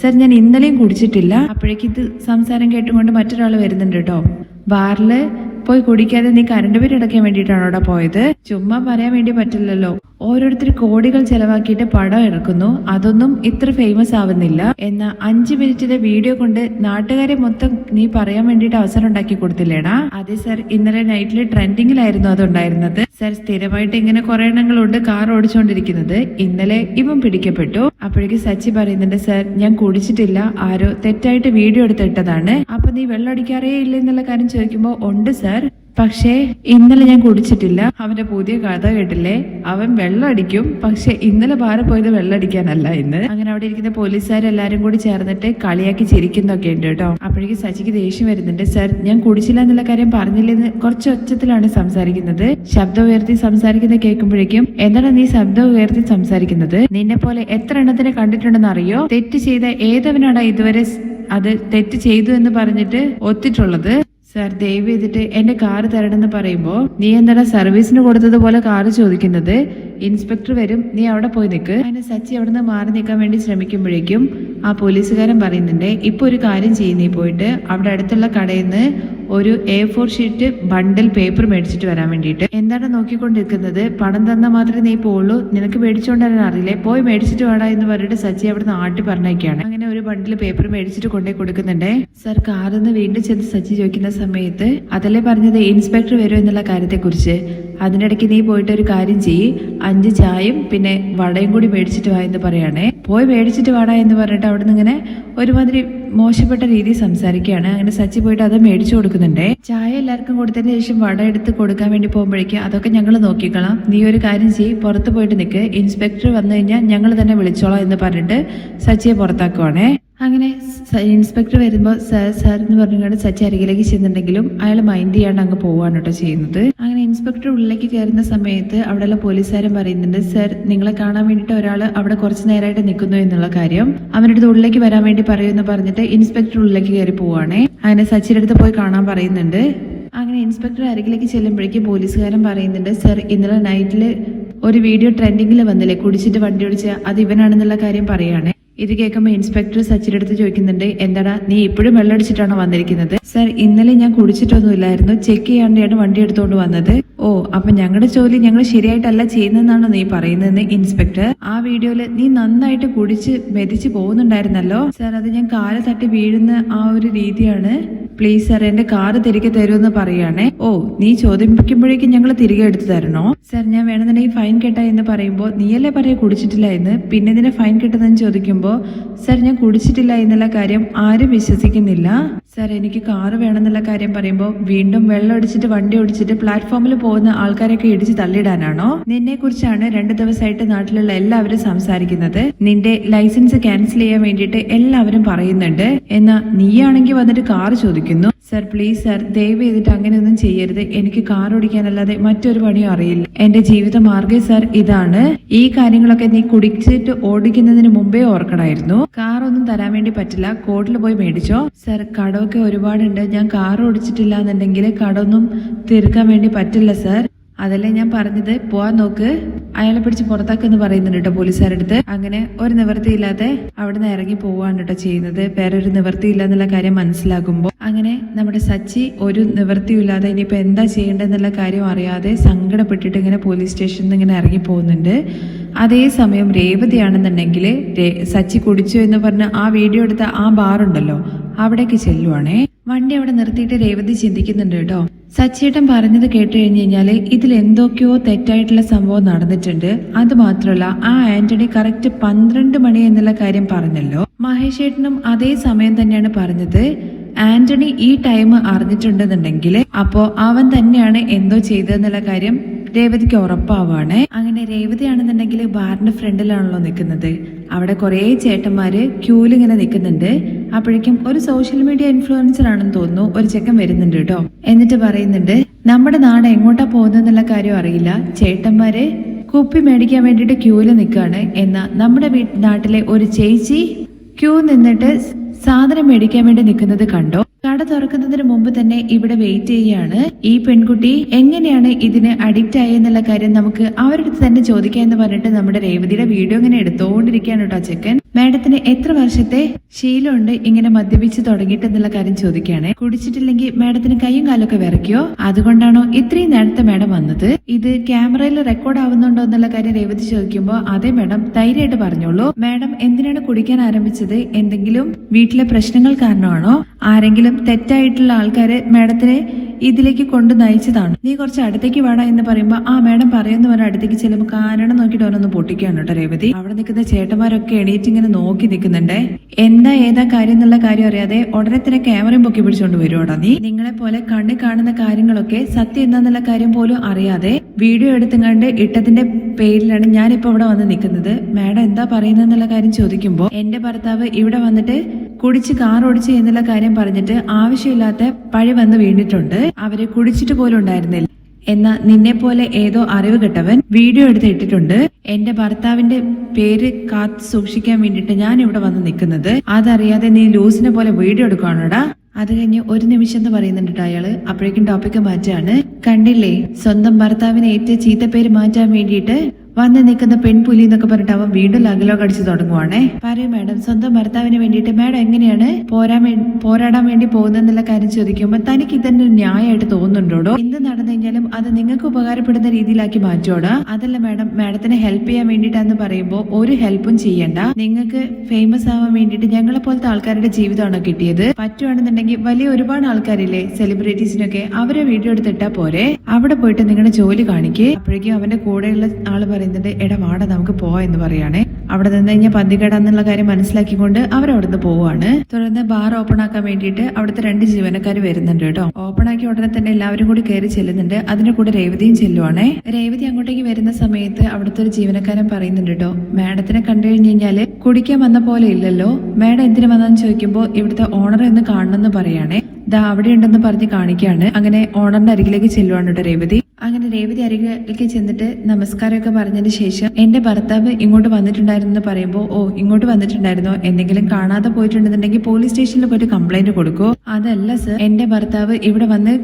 സാർ ഞാൻ ഇന്നലെയും കുടിച്ചിട്ടില്ല. അപ്പോഴേക്ക് ഇത് സംസാരം കേട്ടുകൊണ്ട് മറ്റൊരാൾ വരുന്നുണ്ട് കേട്ടോ. ബാറിൽ പോയി കുടിക്കാതെ നീ കറണ്ട് പേര് അടയ്ക്കാൻ വേണ്ടിയിട്ടാണോടാ പോയത്? ചുമ്മാ പറയാൻ വേണ്ടി പറ്റില്ലല്ലോ. ഓരോരുത്തർ കോടികൾ ചെലവാക്കിയിട്ട് പടം ഇറക്കുന്നു. അതൊന്നും ഇത്ര ഫേമസ് ആവുന്നില്ല. എന്ന അഞ്ചു മിനിറ്റിന്റെ വീഡിയോ കൊണ്ട് നാട്ടുകാരെ മൊത്തം നീ പറയാൻ വേണ്ടിയിട്ട് അവസരം ഉണ്ടാക്കി കൊടുത്തില്ലേടാ? അതെ സർ ഇന്നലെ നൈറ്റിൽ ട്രെൻഡിങ്ങിലായിരുന്നു അതുണ്ടായിരുന്നത്. സർ സ്ഥിരമായിട്ട് ഇങ്ങനെ കുറെ എണ്ണങ്ങളുണ്ട് കാർ ഓടിച്ചുകൊണ്ടിരിക്കുന്നത് ഇന്നലെ ഇവൻ പിടിക്കപ്പെട്ടു. അപ്പോഴേക്ക് സച്ചി പറയുന്നുണ്ട് സർ ഞാൻ കുടിച്ചിട്ടില്ല. ആരോ തെറ്റായിട്ട് വീഡിയോ എടുത്തിട്ടതാണ് അപ്പൊ നീ വെള്ളം അടിക്കാറേ ഇല്ല എന്നുള്ള കാര്യം ചോദിക്കുമ്പോ ഉണ്ട് സർ പക്ഷേ ഇന്നലെ ഞാൻ കുടിച്ചിട്ടില്ല. അവന്റെ പുതിയ കഥ കേട്ടില്ലേ? അവൻ വെള്ളം അടിക്കും പക്ഷെ ഇന്നലെ ബാറ് പോയത് വെള്ളം അടിക്കാനല്ല ഇന്ന്. അങ്ങനെ അവിടെ ഇരിക്കുന്ന പോലീസുകാരെല്ലാരും കൂടി ചേർന്നിട്ട് കളിയാക്കി ചിരിക്കുന്നൊക്കെ ഉണ്ട് കേട്ടോ. അപ്പോഴേക്കും സച്ചിക്ക് ദേഷ്യം വരുന്നുണ്ട്. സർ ഞാൻ കുടിച്ചില്ല എന്നുള്ള കാര്യം പറഞ്ഞില്ലെന്ന് കുറച്ച് ഒച്ചത്തിലാണ് സംസാരിക്കുന്നത്. ശബ്ദം ഉയർത്തി സംസാരിക്കുന്നത് കേൾക്കുമ്പോഴേക്കും എന്താണ് നീ ശബ്ദം ഉയർത്തി സംസാരിക്കുന്നത്? നിന്നെ പോലെ എത്ര എണ്ണത്തിനെ കണ്ടിട്ടുണ്ടെന്ന് അറിയോ? തെറ്റ് ചെയ്ത ഏതവനാണ് ഇതുവരെ അത് തെറ്റ് ചെയ്തു എന്ന് പറഞ്ഞിട്ട് ഒത്തിട്ടുള്ളത്? സാർ ദയവ് ചെയ്തിട്ട് എന്റെ കാറ് തരണമെന്ന് പറയുമ്പോ നീ എന്താണ് സർവീസിന് കൊടുത്തതുപോലെ കാറ് ചോദിക്കുന്നത്? ഇൻസ്പെക്ടർ വരും നീ അവിടെ പോയി നിൽക്ക് അങ്ങനെ സച്ചി അവിടെ നിന്ന് മാറി നിൽക്കാൻ വേണ്ടി ശ്രമിക്കുമ്പോഴേക്കും ആ പോലീസുകാരൻ പറയുന്നുണ്ട് ഇപ്പൊ ഒരു കാര്യം ചെയ്യുന്നേ പോയിട്ട് അവിടെ അടുത്തുള്ള കടയിൽ നിന്ന് ഒരു A four sheet bundle paper മേടിച്ചിട്ട് വരാൻ വേണ്ടിയിട്ട്. എന്താണ് നോക്കിക്കൊണ്ടിരിക്കുന്നത്? പണം തന്നാൽ മാത്രമേ നീ പോവുള്ളൂ. നിനക്ക് മേടിച്ചുകൊണ്ട് വരാൻ അറിയില്ലേ. പോയി മേടിച്ചിട്ട് വേടാ എന്ന് പറഞ്ഞിട്ട് സച്ചി അവിടെ നാട്ടി പറഞ്ഞേക്കാണ്. അങ്ങനെ ഒരു ബണ്ടിൽ പേപ്പർ മേടിച്ചിട്ട് കൊണ്ടേ കൊടുക്കുന്നുണ്ടേ. സർ കാറിൽ നിന്ന് വീണ്ടും ചെന്ന് സച്ചി ചോദിക്കുന്ന സമയത്ത് അതല്ലേ പറഞ്ഞത് ഇൻസ്പെക്ടർ വരും എന്നുള്ള കാര്യത്തെക്കുറിച്ച്? അതിനിടയ്ക്ക് നീ പോയിട്ട് ഒരു കാര്യം ചെയ്യ്. അഞ്ച് ചായയും പിന്നെ വടയും കൂടി മേടിച്ചിട്ട് വാ എന്ന് പറയാണേ. പോയി മേടിച്ചിട്ട് വാടാ എന്ന് പറഞ്ഞിട്ട് അവിടെ നിന്ന് ഇങ്ങനെ ഒരുമാതിരി മോശപ്പെട്ട രീതി സംസാരിക്കുകയാണ്. അങ്ങനെ സച്ചി പോയിട്ട് അത് മേടിച്ചു കൊടുക്കുന്നുണ്ട്. ചായ എല്ലാവർക്കും കൊടുത്തതിന് ശേഷം വട എടുത്ത് കൊടുക്കാൻ വേണ്ടി പോകുമ്പോഴേക്കും അതൊക്കെ ഞങ്ങൾ നോക്കിക്കളാം നീ ഒരു കാര്യം ചെയ്യ് പുറത്ത് പോയിട്ട് നിൽക്ക് ഇൻസ്പെക്ടർ വന്നു കഴിഞ്ഞാൽ ഞങ്ങൾ തന്നെ വിളിച്ചോളാം എന്ന് പറഞ്ഞിട്ട് സച്ചിയെ പുറത്താക്കുവാണേ. അങ്ങനെ ഇൻസ്പെക്ടർ വരുമ്പോൾ സാർ സാർ എന്ന് പറഞ്ഞുകൊണ്ട് സച്ചി അരികിലേക്ക് ചെന്നിട്ടുണ്ടെങ്കിലും അയാൾ മൈൻഡ് ചെയ്യാണ്ട് അങ്ങ് പോവാണ് കേട്ടോ ചെയ്യുന്നത്. അങ്ങനെ ഇൻസ്പെക്ടർ ഉള്ളിലേക്ക് കയറുന്ന സമയത്ത് അവിടെയുള്ള പോലീസുകാരൻ പറയുന്നുണ്ട് സർ നിങ്ങളെ കാണാൻ വേണ്ടിയിട്ട് ഒരാൾ അവിടെ കുറച്ച് നേരമായിട്ട് നിൽക്കുന്നു എന്നുള്ള കാര്യം. അവരുടെ ഉള്ളിലേക്ക് വരാൻ വേണ്ടി പറയുമെന്ന് പറഞ്ഞിട്ട് ഇൻസ്പെക്ടർ ഉള്ളിലേക്ക് കയറി പോവാണേ. അങ്ങനെ സച്ചിയുടെ അടുത്ത് പോയി കാണാൻ പറയുന്നുണ്ട്. അങ്ങനെ ഇൻസ്പെക്ടർ അരികിലേക്ക് ചെല്ലുമ്പോഴേക്കും പോലീസുകാരൻ പറയുന്നുണ്ട് സർ ഇന്നലെ നൈറ്റിൽ ഒരു വീഡിയോ ട്രെൻഡിങ്ങിൽ വന്നില്ലേ? കുടിച്ചിട്ട് വണ്ടി ഓടിച്ച അത് ഇവനാണെന്നുള്ള കാര്യം പറയാണ്. ഇത് കേൾക്കുമ്പോൾ ഇൻസ്പെക്ടർ സച്ചിന്റെ അടുത്ത് ചോദിക്കുന്നുണ്ട് എന്താടാ നീ ഇപ്പോഴും വെള്ളമടിച്ചിട്ടാണോ വന്നിരിക്കുന്നത്? സർ ഇന്നലെ ഞാൻ കുടിച്ചിട്ടൊന്നുമില്ലായിരുന്നു. ചെക്ക് ചെയ്യാണ്ടാണ് വണ്ടി എടുത്തുകൊണ്ട് വന്നത്. ഓ അപ്പൊ ഞങ്ങളുടെ ജോലി ഞങ്ങൾ ശരിയായിട്ടല്ല ചെയ്യുന്നതെന്നാണോ നീ പറയുന്നതെന്ന് ഇൻസ്പെക്ടർ? ആ വീഡിയോയിൽ നീ നന്നായിട്ട് കുടിച്ച് മെതിച്ച് പോകുന്നുണ്ടായിരുന്നല്ലോ? സർ അത് ഞാൻ കാൽ തട്ടി വീഴുന്ന ആ ഒരു രീതിയാണ്. പ്ലീസ് സാർ എന്റെ കാറ് തിരികെ തരുമെന്ന് പറയാണേ. ഓ നീ ചോദിക്കുമ്പോഴേക്കും ഞങ്ങൾ തിരികെ എടുത്തു തരണോ? സാർ ഞാൻ വേണമെന്നുണ്ടെങ്കിൽ ഫൈൻ കെട്ടാ എന്ന് പറയുമ്പോൾ നീയല്ലേ പറയാ കുടിച്ചിട്ടില്ല എന്ന്? പിന്നെ ഇതിനെ ഫൈൻ കെട്ടതെന്ന് ചോദിക്കുമ്പോൾ സാർ ഞാൻ കുടിച്ചിട്ടില്ല എന്നുള്ള കാര്യം ആരും വിശ്വസിക്കുന്നില്ല. സാർ എനിക്ക് കാറ് വേണമെന്നുള്ള കാര്യം പറയുമ്പോൾ വീണ്ടും വെള്ളം അടിച്ചിട്ട് വണ്ടി ഓടിച്ചിട്ട് പ്ലാറ്റ്ഫോമിൽ പോകുന്ന ആൾക്കാരൊക്കെ ഇടിച്ച് തള്ളിയിടാനാണോ? നിന്നെ കുറിച്ചാണ് രണ്ട് ദിവസമായിട്ട് നാട്ടിലുള്ള എല്ലാവരും സംസാരിക്കുന്നത്. നിന്റെ ലൈസൻസ് ക്യാൻസൽ ചെയ്യാൻ വേണ്ടിയിട്ട് എല്ലാവരും പറയുന്നുണ്ട്. എന്നാ നീയാണെങ്കിൽ വന്നിട്ട് കാറ് ചോദിക്കുന്നു. സർ പ്ലീസ് സർ ദയവ് ചെയ്തിട്ട് അങ്ങനെയൊന്നും ചെയ്യരുത്. എനിക്ക് കാർ ഓടിക്കാനല്ലാതെ മറ്റൊരു പണിയും അറിയില്ല. എന്റെ ജീവിത മാർഗം സർ ഇതാണ്. ഈ കാര്യങ്ങളൊക്കെ നീ കുടിച്ചിട്ട് ഓടിക്കുന്നതിന് മുമ്പേ ഓർക്കണമായിരുന്നു കാർ ഒന്നും തരാൻ വേണ്ടി പറ്റില്ല. കോർട്ടിൽ പോയി മേടിച്ചോ. സർ കടമൊക്കെ ഒരുപാടുണ്ട്. ഞാൻ കാർ ഓടിച്ചിട്ടില്ല എന്നുണ്ടെങ്കിൽ കടമൊന്നും തീർക്കാൻ വേണ്ടി പറ്റില്ല സർ. അതല്ലേ ഞാൻ പറഞ്ഞത്? പോവാൻ നോക്ക്. അയാളെ പിടിച്ച് പുറത്താക്കെന്ന് പറയുന്നുണ്ട് കേട്ടോ പോലീസുകാരുടെ അടുത്ത് അങ്ങനെ ഒരു നിവൃത്തിയില്ലാതെ അവിടെ നിന്ന് ഇറങ്ങി പോവാണ് കേട്ടോ ചെയ്യുന്നത്. വേറെ ഒരു നിവൃത്തിയില്ല എന്നുള്ള കാര്യം മനസ്സിലാകുമ്പോൾ അങ്ങനെ നമ്മുടെ സച്ചി ഒരു നിവൃത്തിയില്ലാതെ ഇനിയിപ്പോൾ എന്താ ചെയ്യേണ്ടതെന്നുള്ള കാര്യം അറിയാതെ സങ്കടപ്പെട്ടിട്ട് ഇങ്ങനെ പോലീസ് സ്റ്റേഷനിൽ നിന്ന് ഇങ്ങനെ ഇറങ്ങി പോകുന്നുണ്ട്. അതേസമയം രേവതിയാണെന്നുണ്ടെങ്കിൽ സച്ചി കുടിച്ചു എന്ന് പറഞ്ഞ് ആ വീഡിയോ എടുത്ത ആ ബാറുണ്ടല്ലോ അവിടേക്ക് ചെല്ലുവാണേ. വണ്ടി അവിടെ നിർത്തിയിട്ട് രേവതി ചിന്തിക്കുന്നുണ്ട് കേട്ടോ. സച്ചിയേട്ടൻ പറഞ്ഞത് കേട്ട് കഴിഞ്ഞ് കഴിഞ്ഞാൽ ഇതിൽ എന്തൊക്കെയോ തെറ്റായിട്ടുള്ള സംഭവം നടന്നിട്ടുണ്ട്. അത് മാത്രമല്ല ആ ആന്റണി കറക്റ്റ് പന്ത്രണ്ട് മണി എന്നുള്ള കാര്യം പറഞ്ഞല്ലോ. മഹേഷ് ഏട്ടനും അതേ സമയം തന്നെയാണ് പറഞ്ഞത് ആന്റണി ഈ ടൈം അറിഞ്ഞിട്ടുണ്ടെന്നുണ്ടെങ്കിൽ അപ്പോ അവൻ തന്നെയാണ് എന്തോ ചെയ്തതെന്നുള്ള കാര്യം രേവതിക്ക് ഉറപ്പാവാണ്. അങ്ങനെ രേവതിയാണെന്നുണ്ടെങ്കിൽ ബാറിന്റെ ഫ്രണ്ടിലാണല്ലോ നിൽക്കുന്നത്. അവിടെ കുറേ ചേട്ടന്മാര് ക്യൂലിങ്ങനെ നിൽക്കുന്നുണ്ട്. അപ്പോഴേക്കും ഒരു സോഷ്യൽ മീഡിയ ഇൻഫ്ലുവൻസർ ആണെന്ന് തോന്നുന്നു ഒരു ചെക്കൻ വരുന്നുണ്ട് കേട്ടോ. എന്നിട്ട് പറയുന്നുണ്ട് നമ്മുടെ നാട് എങ്ങോട്ടാ പോകുന്നതെന്നുള്ള കാര്യം അറിയില്ല. ചേട്ടന്മാര് കുപ്പി മേടിക്കാൻ വേണ്ടിയിട്ട് ക്യൂൽ നിൽക്കുകയാണ് എന്നാൽ നമ്മുടെ നാട്ടിലെ ഒരു ചേച്ചി ക്യൂ നിന്നിട്ട് സാധനം മേടിക്കാൻ വേണ്ടി നിൽക്കുന്നത് കണ്ടോ? കട തുറക്കുന്നതിന് മുമ്പ് തന്നെ ഇവിടെ വെയിറ്റ് ചെയ്യാണ്. ഈ പെൺകുട്ടി എങ്ങനെയാണ് ഇതിന് അഡിക്റ്റ് ആയെന്നുള്ള കാര്യം നമുക്ക് അവരുടെ തന്നെ ചോദിക്കാം എന്ന് പറഞ്ഞിട്ട് നമ്മുടെ രേവതിയുടെ വീഡിയോ ഇങ്ങനെ എടുത്തുകൊണ്ടിരിക്കുകയാണ് കേട്ടോ ചെക്കൻ. മാഡത്തിന് എത്ര വർഷത്തെ ശീലമുണ്ട് ഇങ്ങനെ മദ്യപിച്ച് തുടങ്ങിയിട്ട് എന്നുള്ള കാര്യം ചോദിക്കുകയാണ്. കുടിച്ചിട്ടില്ലെങ്കിൽ മാഡത്തിന് കൈയും കാലൊക്കെ വിറയ്ക്കോ? അതുകൊണ്ടാണോ ഇത്രയും നേരത്തെ മാഡം വന്നത്? ഇത് ക്യാമറയിൽ റെക്കോർഡ് ആവുന്നുണ്ടോ എന്നുള്ള കാര്യം രേവതി ചോദിക്കുമ്പോൾ അതേ മാഡം ധൈര്യമായിട്ട് പറഞ്ഞോളൂ. മാഡം എന്തിനാണ് കുടിക്കാൻ ആരംഭിച്ചത്? എന്തെങ്കിലും വീട്ടിലെ പ്രശ്നങ്ങൾ കാരണമാണോ? ആരെങ്കിലും തെറ്റായിട്ടുള്ള ആൾക്കാരെ മാഡത്തിനെ ഇതിലേക്ക് കൊണ്ട് നയിച്ചതാണ്? നീ കുറച്ച് അടുത്തേക്ക് വേണം എന്ന് പറയുമ്പോ ആ മാഡം പറഞ്ഞ അടുത്തേക്ക് ചെല്ലുമ്പോൾ കാരണം നോക്കിയിട്ട് ഓരോന്ന് പൊട്ടിക്കുകയാണ് കേട്ടോ രേവതി. അവിടെ നിൽക്കുന്ന ചേട്ടന്മാരൊക്കെ എണീറ്റ് നോക്കി നിൽക്കുന്നുണ്ടേ. എന്താ ഏതാ കാര്യം എന്നുള്ള കാര്യം അറിയാതെ ഉടനെ തന്നെ ക്യാമറയും പൊക്കി പിടിച്ചോണ്ട് വരുവാടാ നീ. നിങ്ങളെ പോലെ കണ്ണ് കാണുന്ന കാര്യങ്ങളൊക്കെ സത്യം എന്താന്നുള്ള കാര്യം പോലും അറിയാതെ വീഡിയോ എടുത്തുകൊണ്ട് ഇട്ടതിന്റെ പേരിലാണ് ഞാനിപ്പോ ഇവിടെ വന്ന് നിൽക്കുന്നത്. മാഡം എന്താ പറയുന്നതെന്നുള്ള കാര്യം ചോദിക്കുമ്പോൾ എന്റെ ഭർത്താവ് ഇവിടെ വന്നിട്ട് കുടിച്ച് കാർ ഓടിച്ച് എന്നുള്ള കാര്യം പറഞ്ഞിട്ട് ആവശ്യമില്ലാത്ത പഴി വന്ന് വീണിട്ടുണ്ട്. അവർ കുടിച്ചിട്ട് പോലും ഉണ്ടായിരുന്നില്ല. എന്നാ നിന്നെപ്പോലെ ഏതോ അറിവ് കെട്ടവൻ വീഡിയോ എടുത്ത് ഇട്ടിട്ടുണ്ട്. എന്റെ ഭർത്താവിന്റെ പേര് കാത്ത് സൂക്ഷിക്കാൻ വേണ്ടിയിട്ട് ഞാൻ ഇവിടെ വന്ന് നിൽക്കുന്നത്. അതറിയാതെ നീ ലൂസിനെ പോലെ വീഡിയോ എടുക്കുകയാണോടാ അത് കഴിഞ്ഞ് ഒരു നിമിഷം എന്ന് പറയുന്നുണ്ട് അയാൾ. അപ്പോഴേക്കും ടോപ്പിക്ക് മാറ്റാണ്. കണ്ടില്ലേ? സ്വന്തം ഭർത്താവിനെ ഏറ്റ പേര് മാറ്റാൻ വേണ്ടിയിട്ട് വന്ന് നിൽക്കുന്ന പെൺപുലി എന്നൊക്കെ പറഞ്ഞിട്ട് അവൻ വീണ്ടും ലഗലോ കടിച്ചു തുടങ്ങുവാണേ. പറയൂ മാഡം സ്വന്തം ഭർത്താവിന് വേണ്ടിയിട്ട് മാഡം എങ്ങനെയാണ് പോരാൻ പോരാടാൻ വേണ്ടി പോകുന്നെന്നുള്ള കാര്യം ചോദിക്കുമ്പോൾ തനിക്ക് ഇതന്നെ ന്യായമായിട്ട് തോന്നുന്നുണ്ടോടോ? എന്ത് നടന്നു കഴിഞ്ഞാലും അത് നിങ്ങൾക്ക് ഉപകാരപ്പെടുന്ന രീതിയിലാക്കി മാറ്റോടാ അതല്ല മാഡം മാഡത്തിന് ഹെൽപ്പ് ചെയ്യാൻ വേണ്ടിയിട്ടാന്ന് പറയുമ്പോൾ ഒരു ഹെൽപ്പും ചെയ്യണ്ട. നിങ്ങൾക്ക് ഫേമസ് ആവാൻ വേണ്ടിയിട്ട് ഞങ്ങളെ പോലത്തെ ആൾക്കാരുടെ ജീവിതമാണോ കിട്ടിയത്? പറ്റുവാണെന്നുണ്ടെങ്കിൽ വലിയ ഒരുപാട് ആൾക്കാരില്ലേ സെലിബ്രിറ്റീസിനൊക്കെ അവരെ വീഡിയോ എടുത്തിട്ടാ പോരെ? അവിടെ പോയിട്ട് നിങ്ങളുടെ ജോലി കാണിക്കേ. അപ്പോഴേക്കും അവന്റെ കൂടെയുള്ള ആൾ പറയുന്നുണ്ട് എടാ വാട നമുക്ക് പോവാ എന്ന് പറയുകയാണേ അവിടെ നിന്ന് കഴിഞ്ഞാൽ പന്തികേടാന്നുള്ള കാര്യം മനസ്സിലാക്കിക്കൊണ്ട് അവർ അവിടെ നിന്ന് പോവാണ്. തുടർന്ന് ബാർ ഓപ്പൺ ആക്കാൻ വേണ്ടിയിട്ട് അവിടുത്തെ രണ്ട് ജീവനക്കാർ വരുന്നുണ്ട് കേട്ടോ. ഓപ്പൺ ആക്കിയ ഉടനെ തന്നെ എല്ലാവരും കൂടി കയറി ചെല്ലുന്നുണ്ട്. അതിന്റെ കൂടെ രേവതിയും ചെല്ലുവാണേ. രേവതി അങ്ങോട്ടേക്ക് വരുന്ന സമയത്ത് അവിടുത്തെ ഒരു ജീവനക്കാരൻ പറയുന്നുണ്ട് കേട്ടോ. മാഡത്തിനെ കണ്ടു കഴിഞ്ഞു കഴിഞ്ഞാൽ കുടിക്കാൻ വന്ന പോലെ ഇല്ലല്ലോ. മാഡം എന്തിനു വന്നെന്ന് ചോദിക്കുമ്പോൾ ഇവിടുത്തെ ഓണർ എന്ന് കാണണമെന്ന് പറയാണേ. ദാ അവിടെ ഉണ്ടെന്ന് പറഞ്ഞ് കാണിക്കുകയാണ് അങ്ങനെ ഓണറിന്റെ അരികിലേക്ക് ചെല്ലുവാണ് കേട്ടോ രേവതി. അങ്ങനെ രേവതി അരികിലേക്ക് ചെന്നിട്ട് നമസ്കാരമൊക്കെ പറഞ്ഞതിന് ശേഷം എന്റെ ഭർത്താവ് ഇങ്ങോട്ട് വന്നിട്ടുണ്ടായിരുന്നു എന്ന് പറയുമ്പോൾ ഓ ഇങ്ങോട്ട് വന്നിട്ടുണ്ടായിരുന്നോ? എന്തെങ്കിലും കാണാതെ പോയിട്ടുണ്ടെന്നുണ്ടെങ്കിൽ പോലീസ് സ്റ്റേഷനിൽ പോയിട്ട് കംപ്ലൈന്റ് കൊടുക്കോ. അതല്ല സർ. എന്റെ ഭർത്താവ് ഇവിടെ വന്ന്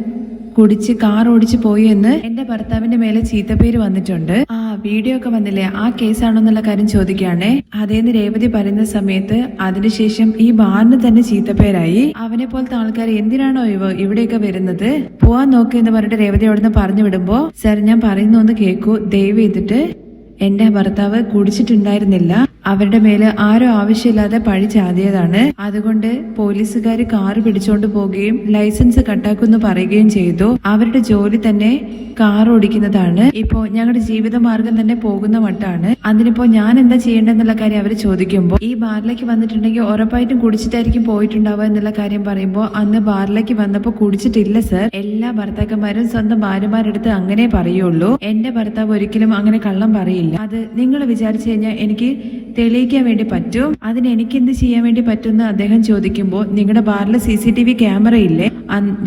കുടിച്ച് കാർ ഓടിച്ചു പോയി എന്ന് എന്റെ ഭർത്താവിന്റെ മേലെ ചീത്തപ്പേര് വന്നിട്ടുണ്ട്. ആ വീഡിയോ ഒക്കെ വന്നില്ലേ? ആ കേസാണോ എന്നുള്ള കാര്യം ചോദിക്കുകയാണേ. അതേന്ന് രേവതി പറയുന്ന സമയത്ത് അതിനുശേഷം ഈ ബാറിന് തന്നെ ചീത്തപ്പേരായി. അവനെ പോലത്തെ ആൾക്കാർ എന്തിനാണോ ഇവ ഇവിടെയൊക്കെ വരുന്നത്? പോവാൻ നോക്ക് എന്ന് പറഞ്ഞിട്ട് രേവതി അവിടുന്ന് പറഞ്ഞു വിടുമ്പോ സർ ഞാൻ പറയുന്നു ഒന്ന് കേൾക്കൂ ദയവ് ചെയ്തിട്ട് എന്റെ ഭർത്താവ് കുടിച്ചിട്ടുണ്ടായിരുന്നില്ല. അവരുടെ മേൽ ആരോ ആവശ്യമില്ലാതെ പഴി ചാതിയതാണ്. അതുകൊണ്ട് പോലീസുകാർ കാർ പിടിച്ചോണ്ട് പോവുകയും ലൈസൻസ് കട്ടാക്കുമെന്ന് പറയുകയും ചെയ്തു. അവരുടെ ജോലി തന്നെ കാർ ഓടിക്കുന്നതാണ്. ഇപ്പോ ഞങ്ങളുടെ ജീവിതമാർഗം തന്നെ പോകുന്ന മട്ടാണ്. അതിനിപ്പോ ഞാൻ എന്താ ചെയ്യേണ്ടെന്നുള്ള കാര്യം അവർ ചോദിക്കുമ്പോൾ ഈ ബാറിലേക്ക് വന്നിട്ടുണ്ടെങ്കിൽ ഉറപ്പായിട്ടും കുടിച്ചിട്ടായിരിക്കും പോയിട്ടുണ്ടാവുക എന്നുള്ള കാര്യം പറയുമ്പോൾ അന്ന് ബാറിലേക്ക് വന്നപ്പോൾ കുടിച്ചിട്ടില്ല സർ. എല്ലാ ഭർത്താക്കന്മാരും സ്വന്തം ഭാര്യമാരെടുത്ത് അങ്ങനെ പറയുള്ളൂ. എന്റെ ഭർത്താവ് ഒരിക്കലും അങ്ങനെ കള്ളം പറയില്ല. അത് നിങ്ങൾ വിചാരിച്ചു കഴിഞ്ഞാൽ എനിക്ക് തെളിയിക്കാൻ വേണ്ടി പറ്റും? അതിന് എനിക്ക് എന്ത് ചെയ്യാൻ വേണ്ടി പറ്റുമെന്ന് അദ്ദേഹം ചോദിക്കുമ്പോൾ നിങ്ങളുടെ ബാറിൽ C C T V camera ഇല്ലേ?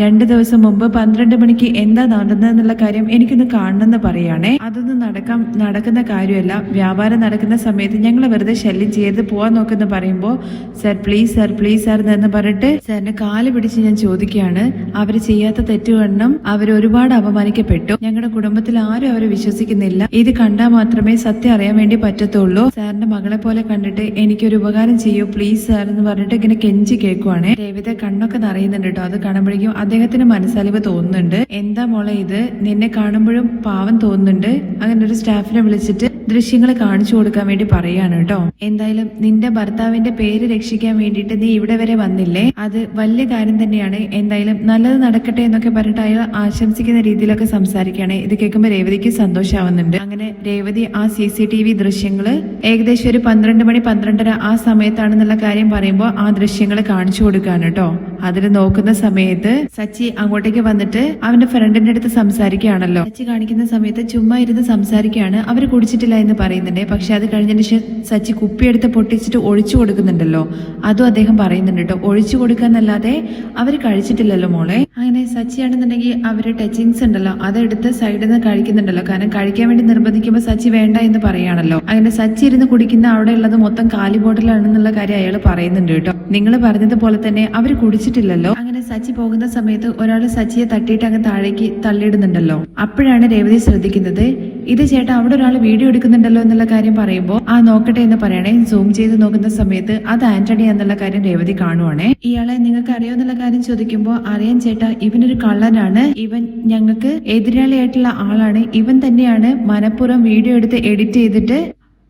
രണ്ടു ദിവസം മുമ്പ് പന്ത്രണ്ട് മണിക്ക് എന്താ നടന്നതെന്നുള്ള കാര്യം എനിക്കൊന്ന് കാണണമെന്ന് പറയുകയാണേ അതൊന്നും നടക്കാൻ നടക്കുന്ന കാര്യമല്ല. വ്യാപാരം നടക്കുന്ന സമയത്ത് ഞങ്ങൾ വെറുതെ ശല്യം ചെയ്ത് പോവാൻ നോക്കുന്ന പറയുമ്പോൾ sir please sir please sir എന്ന് പറഞ്ഞിട്ട് സാറിന്റെ കാൽ പിടിച്ച് ഞാൻ ചോദിക്കുകയാണ്. അവർ ചെയ്യാത്ത തെറ്റുകണ്ണം അവർ ഒരുപാട് അപമാനിക്കപ്പെട്ടു. ഞങ്ങളുടെ കുടുംബത്തിൽ ആരും അവരെ വിശ്വസിക്കുന്നില്ല. ഇത് കണ്ടാൽ മാത്രമേ സത്യം അറിയാൻ വേണ്ടി പറ്റത്തുള്ളൂ. സാറിന്റെ മകളെ പോലെ കണ്ടിട്ട് എനിക്കൊരു ഉപകാരം ചെയ്യൂ. പ്ലീസ് സാർ എന്ന് പറഞ്ഞിട്ട് ഇങ്ങനെ കെഞ്ചി കേൾക്കുവാണ്. രവിത കണ്ണൊക്കെ നിറയുന്നുണ്ട് കേട്ടോ അത് കാണുമ്പോഴേക്കും അദ്ദേഹത്തിന് മനസ്സലിവ് തോന്നുന്നുണ്ട്. എന്താ മോളെ ഇത്? നിന്നെ കാണുമ്പോഴും പാവം തോന്നുന്നുണ്ട്. അങ്ങനെ ഒരു സ്റ്റാഫിനെ വിളിച്ചിട്ട് ദൃശ്യങ്ങൾ കാണിച്ചു കൊടുക്കാൻ വേണ്ടി പറയാണ് കേട്ടോ എന്തായാലും നിന്റെ ഭർത്താവിന്റെ പേര് രക്ഷിക്കാൻ വേണ്ടിയിട്ട് നീ ഇവിടെ വരെ വന്നില്ലേ? അത് വലിയ കാര്യം തന്നെയാണ്. എന്തായാലും നല്ലത് നടക്കട്ടെ എന്നൊക്കെ പറഞ്ഞിട്ട് അയാൾ ആശംസിക്കുന്ന രീതിയിലൊക്കെ സംസാരിക്കുകയാണ്. ഇത് കേൾക്കുമ്പോൾ രേവതിക്ക് സന്തോഷമാവുന്നുണ്ട് അങ്ങനെ രേവതി ആ സി സി ടി വി ദൃശ്യങ്ങൾ ഏകദേശം ഒരു പന്ത്രണ്ട് മണി പന്ത്രണ്ടര ആ സമയത്താണെന്നുള്ള കാര്യം പറയുമ്പോൾ ആ ദൃശ്യങ്ങൾ കാണിച്ചു കൊടുക്കുകയാണ് കേട്ടോ അതിൽ നോക്കുന്ന സമയത്ത് സച്ചി അങ്ങോട്ടേക്ക് വന്നിട്ട് അവന്റെ ഫ്രണ്ടിന്റെ അടുത്ത് സംസാരിക്കുകയാണല്ലോ. സച്ചി കാണിക്കുന്ന സമയത്ത് ചുമ്മാ ഇരുന്ന് സംസാരിക്കുകയാണ്. അവർ കുടിച്ചിട്ടില്ല എന്ന് പറയുന്നുണ്ട്. പക്ഷെ അത് കഴിഞ്ഞതിന് ശേഷം സച്ചി കുപ്പിയെടുത്ത് പൊട്ടിച്ചിട്ട് ഒഴിച്ചു കൊടുക്കുന്നുണ്ടല്ലോ. അതും അദ്ദേഹം പറയുന്നുണ്ട് കേട്ടോ ഒഴിച്ചു കൊടുക്കാന്നല്ലാതെ അവർ കഴിച്ചിട്ടില്ലല്ലോ മോളെ. അങ്ങനെ സച്ചിയാണെന്നുണ്ടെങ്കിൽ അവർ ടച്ചിങ്സ് ഉണ്ടല്ലോ. അതെടുത്ത് സൈഡിൽ നിന്ന് കഴിക്കുന്നുണ്ടല്ലോ. കാരണം കഴിക്കാൻ വേണ്ടി നിർബന്ധിക്കുമ്പോൾ സച്ചി വേണ്ട എന്ന് പറയുകയാണല്ലോ. അങ്ങനെ സച്ചി ഇരുന്ന് കുടിക്കുന്ന അവിടെ ഉള്ളത് മൊത്തം കാലി ബോട്ടിലാണെന്നുള്ള കാര്യം അയാൾ പറയുന്നുണ്ട് കേട്ടോ. നിങ്ങൾ പറഞ്ഞതുപോലെ തന്നെ അവർ കുടിച്ചിട്ടില്ലല്ലോ. അങ്ങനെ സച്ചി പോകുന്ന സമയത്ത് ഒരാൾ സച്ചിയെ തട്ടിയിട്ട് അങ്ങ് താഴേക്ക് തള്ളിയിടുന്നുണ്ടല്ലോ. അപ്പോഴാണ് രേവതി ശ്രദ്ധിക്കുന്നത് ഇത് ചേട്ടാ അവിടെ ഒരാൾ വീഡിയോ എടുക്കുന്നുണ്ടല്ലോ എന്നുള്ള കാര്യം പറയുമ്പോൾ ആ നോക്കട്ടെ എന്ന് പറയണേ സൂം ചെയ്ത് നോക്കുന്ന സമയത്ത് അത് ആന്റണി എന്നുള്ള കാര്യം രേവതി കാണുവാണേ. ഇയാളെ നിങ്ങൾക്ക് അറിയോ എന്നുള്ള കാര്യം ചോദിക്കുമ്പോൾ അറിയാൻ ചേട്ടാ ഇവനൊരു കള്ളനാണ്. ഇവൻ ഞങ്ങൾക്ക് എതിരാളിയായിട്ടുള്ള ആളാണ്. ഇവൻ തന്നെയാണ് മനഃപൂർവം വീഡിയോ എടുത്ത് എഡിറ്റ് ചെയ്തിട്ട്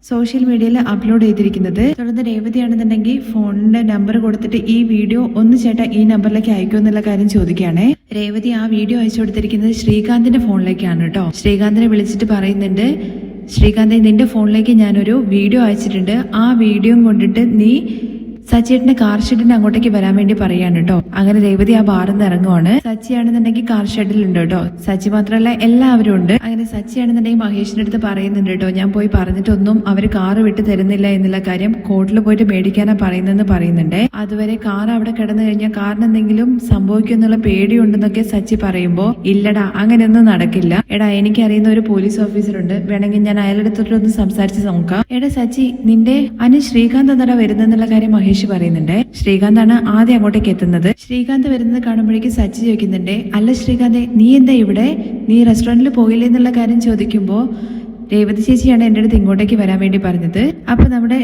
സോഷ്യൽ മീഡിയയിൽ അപ്ലോഡ് ചെയ്തിരിക്കുന്നത്. തുടർന്ന് രേവതിയാണെന്നുണ്ടെങ്കിൽ ഫോണിന്റെ നമ്പർ കൊടുത്തിട്ട് ഈ വീഡിയോ ഒന്ന് ചേട്ടാ ഈ നമ്പറിലേക്ക് അയക്കൂ എന്നുള്ള കാര്യം ചോദിക്കുകയാണേ. രേവതി ആ വീഡിയോ അയച്ചു കൊടുത്തിരിക്കുന്നത് ശ്രീകാന്തിന്റെ ഫോണിലേക്കാണ് കേട്ടോ. ശ്രീകാന്തിനെ വിളിച്ചിട്ട് പറയുന്നുണ്ട് ശ്രീകാന്തെ നിന്റെ ഫോണിലേക്ക് ഞാനൊരു വീഡിയോ അയച്ചിട്ടുണ്ട്. ആ വീഡിയോ കൊണ്ടിട്ട് നീ സച്ചിയേട്ടന്റെ കാർ ഷെഡിന് അങ്ങോട്ടേക്ക് വരാൻ വേണ്ടി പറയാണ് കേട്ടോ അങ്ങനെ രേവതി ആ ബാറിൽ ഇറങ്ങുവാണ്. സച്ചിയാണെന്നുണ്ടെങ്കിൽ കാർ ഷെഡിലുണ്ട് കേട്ടോ സച്ചി മാത്രമല്ല എല്ലാവരും ഉണ്ട്. അങ്ങനെ സച്ചിയാണെന്നുണ്ടെങ്കിൽ മഹേഷിന്റെ അടുത്ത് പറയുന്നുണ്ട് കേട്ടോ ഞാൻ പോയി പറഞ്ഞിട്ടൊന്നും അവർ കാർ വിട്ട് തരുന്നില്ല എന്നുള്ള കാര്യം കോർട്ടിൽ പോയിട്ട് മേടിക്കാനാ പറയുന്നതെന്ന് പറയുന്നുണ്ട്. അതുവരെ കാർ അവിടെ കിടന്നു കഴിഞ്ഞാൽ കാറിന് എന്തെങ്കിലും സംഭവിക്കുമെന്നുള്ള പേടിയുണ്ടെന്നൊക്കെ സച്ചി പറയുമ്പോ ഇല്ലടാ അങ്ങനെയൊന്നും നടക്കില്ല. എടാ എനിക്കറിയുന്ന ഒരു പോലീസ് ഓഫീസർ ഉണ്ട്. വേണമെങ്കിൽ ഞാൻ അയാളടുത്തിട്ടൊന്ന് സംസാരിച്ച് നോക്കാം. എടാ സച്ചി നിന്റെ അനു ശ്രീകാന്ത് എന്നടാ വരുന്നെന്നുള്ള കാര്യം മഹേഷ് പറയുന്നുണ്ട് ശ്രീകാന്താണ് ആദ്യം അങ്ങോട്ടേക്ക് എത്തുന്നത്. ശ്രീകാന്ത് വരുന്നത് കാണുമ്പോഴേക്ക് സച്ചി ചോദിക്കുന്നുണ്ട് അല്ല ശ്രീകാന്തെ നീ എന്താ ഇവിടെ? നീ റെസ്റ്റോറന്റിൽ പോയില്ലേ എന്നുള്ള കാര്യം ചോദിക്കുമ്പോൾ രേവതി ചേച്ചിയാണ് എന്റെ അടുത്ത് ഇങ്ങോട്ടേക്ക് വരാൻ വേണ്ടി പറഞ്ഞത്. അപ്പോൾ നമ്മുടെ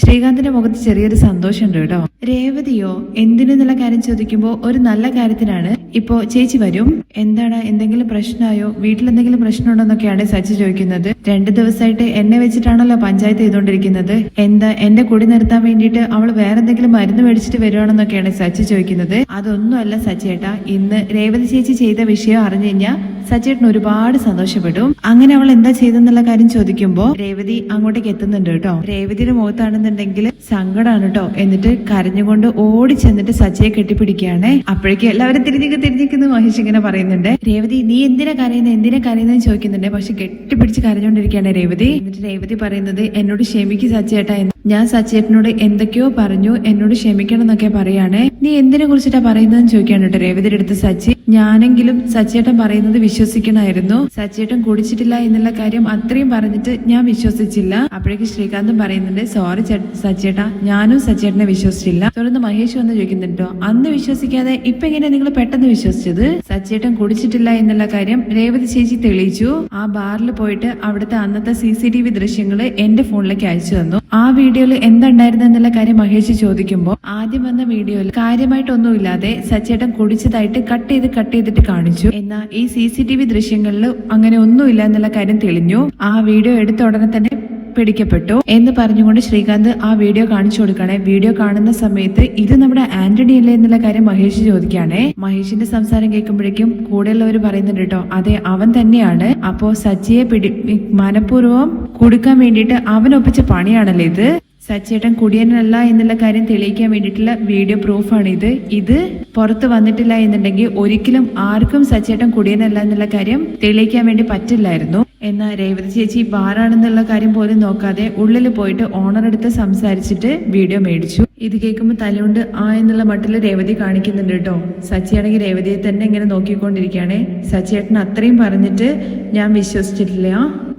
ശ്രീകാന്തിന്റെ മുഖത്ത് ചെറിയൊരു സന്തോഷമുണ്ട് കേട്ടോ. രേവതിയോ എന്തിനെന്നുള്ള കാര്യം ചോദിക്കുമ്പോൾ ഒരു നല്ല കാര്യത്തിനാണ്. ഇപ്പോ ചേച്ചി വരും. എന്താണ് എന്തെങ്കിലും പ്രശ്നമായോ? വീട്ടിൽ എന്തെങ്കിലും പ്രശ്നമുണ്ടോ എന്നൊക്കെയാണ് സച്ചി ചോദിക്കുന്നത്. രണ്ട് ദിവസമായിട്ട് എന്നെ വെച്ചിട്ടാണല്ലോ പഞ്ചായത്ത് ചെയ്തുകൊണ്ടിരിക്കുന്നത്. എന്താ എന്റെ കുടി നിർത്താൻ വേണ്ടിയിട്ട് അവൾ വേറെ എന്തെങ്കിലും മരുന്ന് മേടിച്ചിട്ട് വരുവാണെന്നൊക്കെയാണ് സച്ചി ചോദിക്കുന്നത്. അതൊന്നുമല്ല സച്ചേട്ടാ. ഇന്ന് രേവതി ചേച്ചി ചെയ്ത വിഷയം അറിഞ്ഞു കഴിഞ്ഞാൽ സച്ചേട്ടൻ ഒരുപാട് സന്തോഷപ്പെട്ടു അങ്ങനെ അവൾ എന്താ ചെയ്തെന്നുള്ള കാര്യം ചോദിക്കുമ്പോ രേവതി അങ്ങോട്ടേക്ക് എത്തുന്നുണ്ട് കേട്ടോ. രേവതിയുടെ മുഖത്താണെന്നുണ്ടെങ്കിൽ സങ്കടമാണ് കേട്ടോ. എന്നിട്ട് കരഞ്ഞുകൊണ്ട് ഓടി ചെന്നിട്ട് സച്ചയെ കെട്ടിപ്പിടിക്കുകയാണ്. അപ്പോഴേക്കും എല്ലാവരും തിരിഞ്ഞിക്ക് തിരിഞ്ഞിക്കുന്നു മഹേഷ് ഇങ്ങനെ പറയുന്നുണ്ട്. രേവതി നീ എന്തിനാ കരയുന്നത് എന്തിനാ കരയുന്നത് ചോദിക്കുന്നുണ്ട്. പക്ഷെ കെട്ടിപ്പിടിച്ച് കരഞ്ഞുകൊണ്ടിരിക്കുകയാണ് രേവതി. എന്നിട്ട് രേവതി പറയുന്നത് എന്നോട് ക്ഷമിക്ക് സച്ചേട്ടാ. ഞാൻ സച്ചേട്ടനോട് എന്തൊക്കെയോ പറഞ്ഞു എന്നോട് ക്ഷമിക്കണം എന്നൊക്കെ പറയാണ്. നീ എന്തിനെ കുറിച്ചിട്ടാ പറയുന്നതെന്ന് ചോദിക്കാണ് കേട്ടോ രേവതിയുടെ അടുത്ത് സച്ചി. ഞാനെങ്കിലും സച്ചേട്ടൻ പറയുന്നത് വിശ്വസിക്കണമായിരുന്നു. സച്ചേട്ടൻ കുടിച്ചിട്ടില്ല എന്നുള്ള കാര്യം അത്രയും പറഞ്ഞിട്ട് ഞാൻ വിശ്വസിച്ചില്ല. അപ്പോഴേക്ക് ശ്രീകാന്തും പറയുന്നുണ്ട് സോറി സച്ചേട്ടാ ഞാനും സച്ചേട്ടനെ വിശ്വസിച്ചില്ല. തുടർന്ന് മഹേഷ് വന്ന് ചോദിക്കുന്നുണ്ടോ? അന്ന് വിശ്വസിക്കാതെ ഇപ്പൊ എങ്ങനെ നിങ്ങൾ പെട്ടെന്ന് വിശ്വസിച്ചത്? സച്ചേട്ടൻ കുടിച്ചിട്ടില്ല എന്നുള്ള കാര്യം രേവതി ചേച്ചി തെളിയിച്ചു. ആ ബാറിൽ പോയിട്ട് അവിടുത്തെ അന്നത്തെ സി സി ടി വി ദൃശ്യങ്ങൾ എന്റെ ഫോണിലേക്ക് അയച്ചു തന്നു. ആ വീഡിയോയിൽ എന്തുണ്ടായിരുന്നു എന്നുള്ള കാര്യം മഹേഷ് ചോദിക്കുമ്പോൾ ആദ്യം വന്ന വീഡിയോയിൽ കാര്യമായിട്ടൊന്നുമില്ലാതെ സച്ചേട്ടൻ കുടിച്ചതായിട്ട് കട്ട് ചെയ്ത് കട്ട് ചെയ്തിട്ട് കാണിച്ചു. എന്നാൽ ഈ സി സി ടി വി ദൃശ്യങ്ങളിൽ അങ്ങനെ ഒന്നുമില്ല എന്നുള്ള കാര്യം തെളിഞ്ഞു. ആ വീഡിയോ എടുത്ത ഉടനെ തന്നെ പിടിക്കപ്പെട്ടു എന്ന് പറഞ്ഞുകൊണ്ട് ശ്രീകാന്ത് ആ വീഡിയോ കാണിച്ചു കൊടുക്കണേ വീഡിയോ കാണുന്ന സമയത്ത് ഇത് നമ്മുടെ ആന്റണി അല്ലേ എന്നുള്ള കാര്യം മഹേഷ് ചോദിക്കുകയാണേ. മഹേഷിന്റെ സംസാരം കേൾക്കുമ്പോഴേക്കും കൂടെയുള്ളവർ പറയുന്നുണ്ട് കേട്ടോ അതെ അവൻ തന്നെയാണ്. അപ്പോ സച്ചിയെ പിടി മനഃപൂർവം കൊടുക്കാൻ വേണ്ടിയിട്ട് അവൻ ഒപ്പിച്ച പണിയാണല്ലേ ഇത്? സച്ചേട്ടൻ കുടിയനല്ല എന്നുള്ള കാര്യം തെളിയിക്കാൻ വേണ്ടിയിട്ടുള്ള വീഡിയോ പ്രൂഫാണ് ഇത്. ഇത് പുറത്ത് വന്നിട്ടില്ല എന്നുണ്ടെങ്കിൽ ഒരിക്കലും ആർക്കും സച്ചേട്ടൻ കുടിയനല്ല എന്നുള്ള കാര്യം തെളിയിക്കാൻ വേണ്ടി പറ്റില്ലായിരുന്നു. എന്നാ രേവതി ചേച്ചി ബാറാണെന്നുള്ള കാര്യം പോലും നോക്കാതെ ഉള്ളിൽ പോയിട്ട് ഓണർ എടുത്ത് സംസാരിച്ചിട്ട് വീഡിയോ മേടിച്ചു. ഇത് കേൾക്കുമ്പോൾ തലയുണ്ട് ആ എന്നുള്ള മട്ടിൽ രേവതി കാണിക്കുന്നുണ്ട് കേട്ടോ. സച്ചിയാണെങ്കിൽ രേവതിയെ തന്നെ ഇങ്ങനെ നോക്കിക്കൊണ്ടിരിക്കുകയാണ്. സച്ചിയേട്ടൻ അത്രയും പറഞ്ഞിട്ട് ഞാൻ വിശ്വസിച്ചിട്ടില്ല.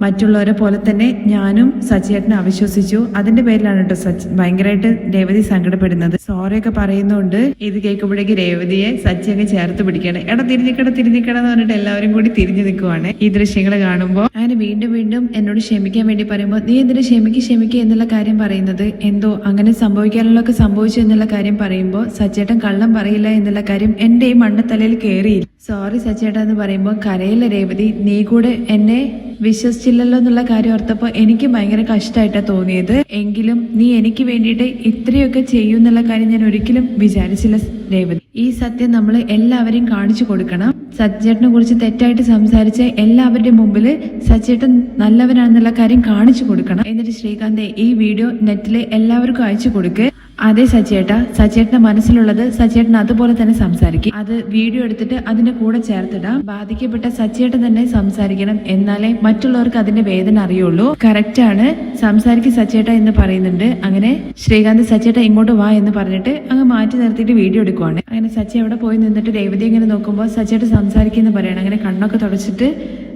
മറ്റുള്ളവരെ പോലെ തന്നെ ഞാനും സച്ചിയേട്ടനെ അവിശ്വസിച്ചു. അതിന്റെ പേരിലാണ് കേട്ടോ സച്ചി ഭയങ്കരമായിട്ട് രേവതി സങ്കടപ്പെടുന്നത്. സോറി പറയുന്നുണ്ട്. ഇത് കേൾക്കുമ്പോഴേക്ക് രേവതിയെ സച്ചിയൊക്കെ ചേർത്ത് പിടിക്കുകയാണ്. എടാ തിരിഞ്ഞിക്കട തിരിഞ്ഞിക്കട എന്ന് പറഞ്ഞിട്ട് എല്ലാവരും കൂടി തിരിഞ്ഞു നിൽക്കുവാണ് ഈ ദൃശ്യങ്ങൾ കാണുമ്പോൾ അങ്ങനെ വീണ്ടും വീണ്ടും എന്നോട് ക്ഷമിക്കാൻ വേണ്ടി പറയുമ്പോൾ നീ എന്തിനു ക്ഷമിക്ക് ക്ഷമിക്കുക എന്നുള്ള കാര്യം പറയുന്നത്? എന്തോ അങ്ങനെ സംഭവിക്കാനുള്ളതൊക്കെ സംഭവിച്ചു എന്നുള്ള കാര്യം പറയുമ്പോൾ സച്ചേട്ടൻ കള്ളം പറയില്ല എന്നുള്ള കാര്യം എന്റെ ഈ മണ്ണത്തലയിൽ കയറിയില്ല സോറി സച്ചേട്ട എന്ന് പറയുമ്പോൾ കരയിലെ രേവതി നീ കൂടെ എന്നെ വിശ്വസിച്ചില്ലല്ലോ എന്നുള്ള കാര്യം ഓർത്തപ്പോൾ എനിക്ക് ഭയങ്കര കഷ്ടമായിട്ടാണ് തോന്നിയത്. എങ്കിലും നീ എനിക്ക് വേണ്ടിയിട്ട് ഇത്രയൊക്കെ ചെയ്യും എന്നുള്ള കാര്യം ഞാൻ ഒരിക്കലും വിചാരിച്ചില്ല. രേവതി. ഈ സത്യം നമ്മൾ എല്ലാവരെയും കാണിച്ചു കൊടുക്കണം. സച്ചേട്ടനെ കുറിച്ച് തെറ്റായിട്ട് സംസാരിച്ച എല്ലാവരുടെയും മുമ്പിൽ സച്ചേട്ടൻ നല്ലവനാണെന്നുള്ള കാര്യം കാണിച്ചു കൊടുക്കണം. എന്നിട്ട് ശ്രീകാന്തെ ഈ വീഡിയോ നെറ്റിലെ എല്ലാവർക്കും അയച്ചു കൊടുക്ക്. അതെ സച്ചേട്ട സച്ചേട്ടന്റെ മനസ്സിലുള്ളത് സച്ചേട്ടൻ അതുപോലെ തന്നെ സംസാരിക്കും. അത് വീഡിയോ എടുത്തിട്ട് അതിന്റെ കൂടെ ചേർത്തിടാം. ബാധിക്കപ്പെട്ട സച്ചേട്ടൻ തന്നെ സംസാരിക്കണം എന്നാലേ മറ്റുള്ളവർക്ക് അതിന്റെ വേദന അറിയുള്ളൂ. കറക്റ്റ് ആണ്. സംസാരിക്കും സച്ചേട്ട എന്ന് പറയുന്നുണ്ട്. അങ്ങനെ ശ്രീകാന്ത് സച്ചേട്ട ഇങ്ങോട്ട് വാ എന്ന് പറഞ്ഞിട്ട് അങ്ങ് മാറ്റി നിർത്തിയിട്ട് വീഡിയോ എടുക്കുവാണ്. അങ്ങനെ സച്ചി അവിടെ പോയി നിന്നിട്ട് രേവതി ഇങ്ങനെ നോക്കുമ്പോൾ സച്ചേട്ട സംസാരിക്കുന്നു പറയണം. അങ്ങനെ കണ്ണൊക്കെ തുടച്ചിട്ട്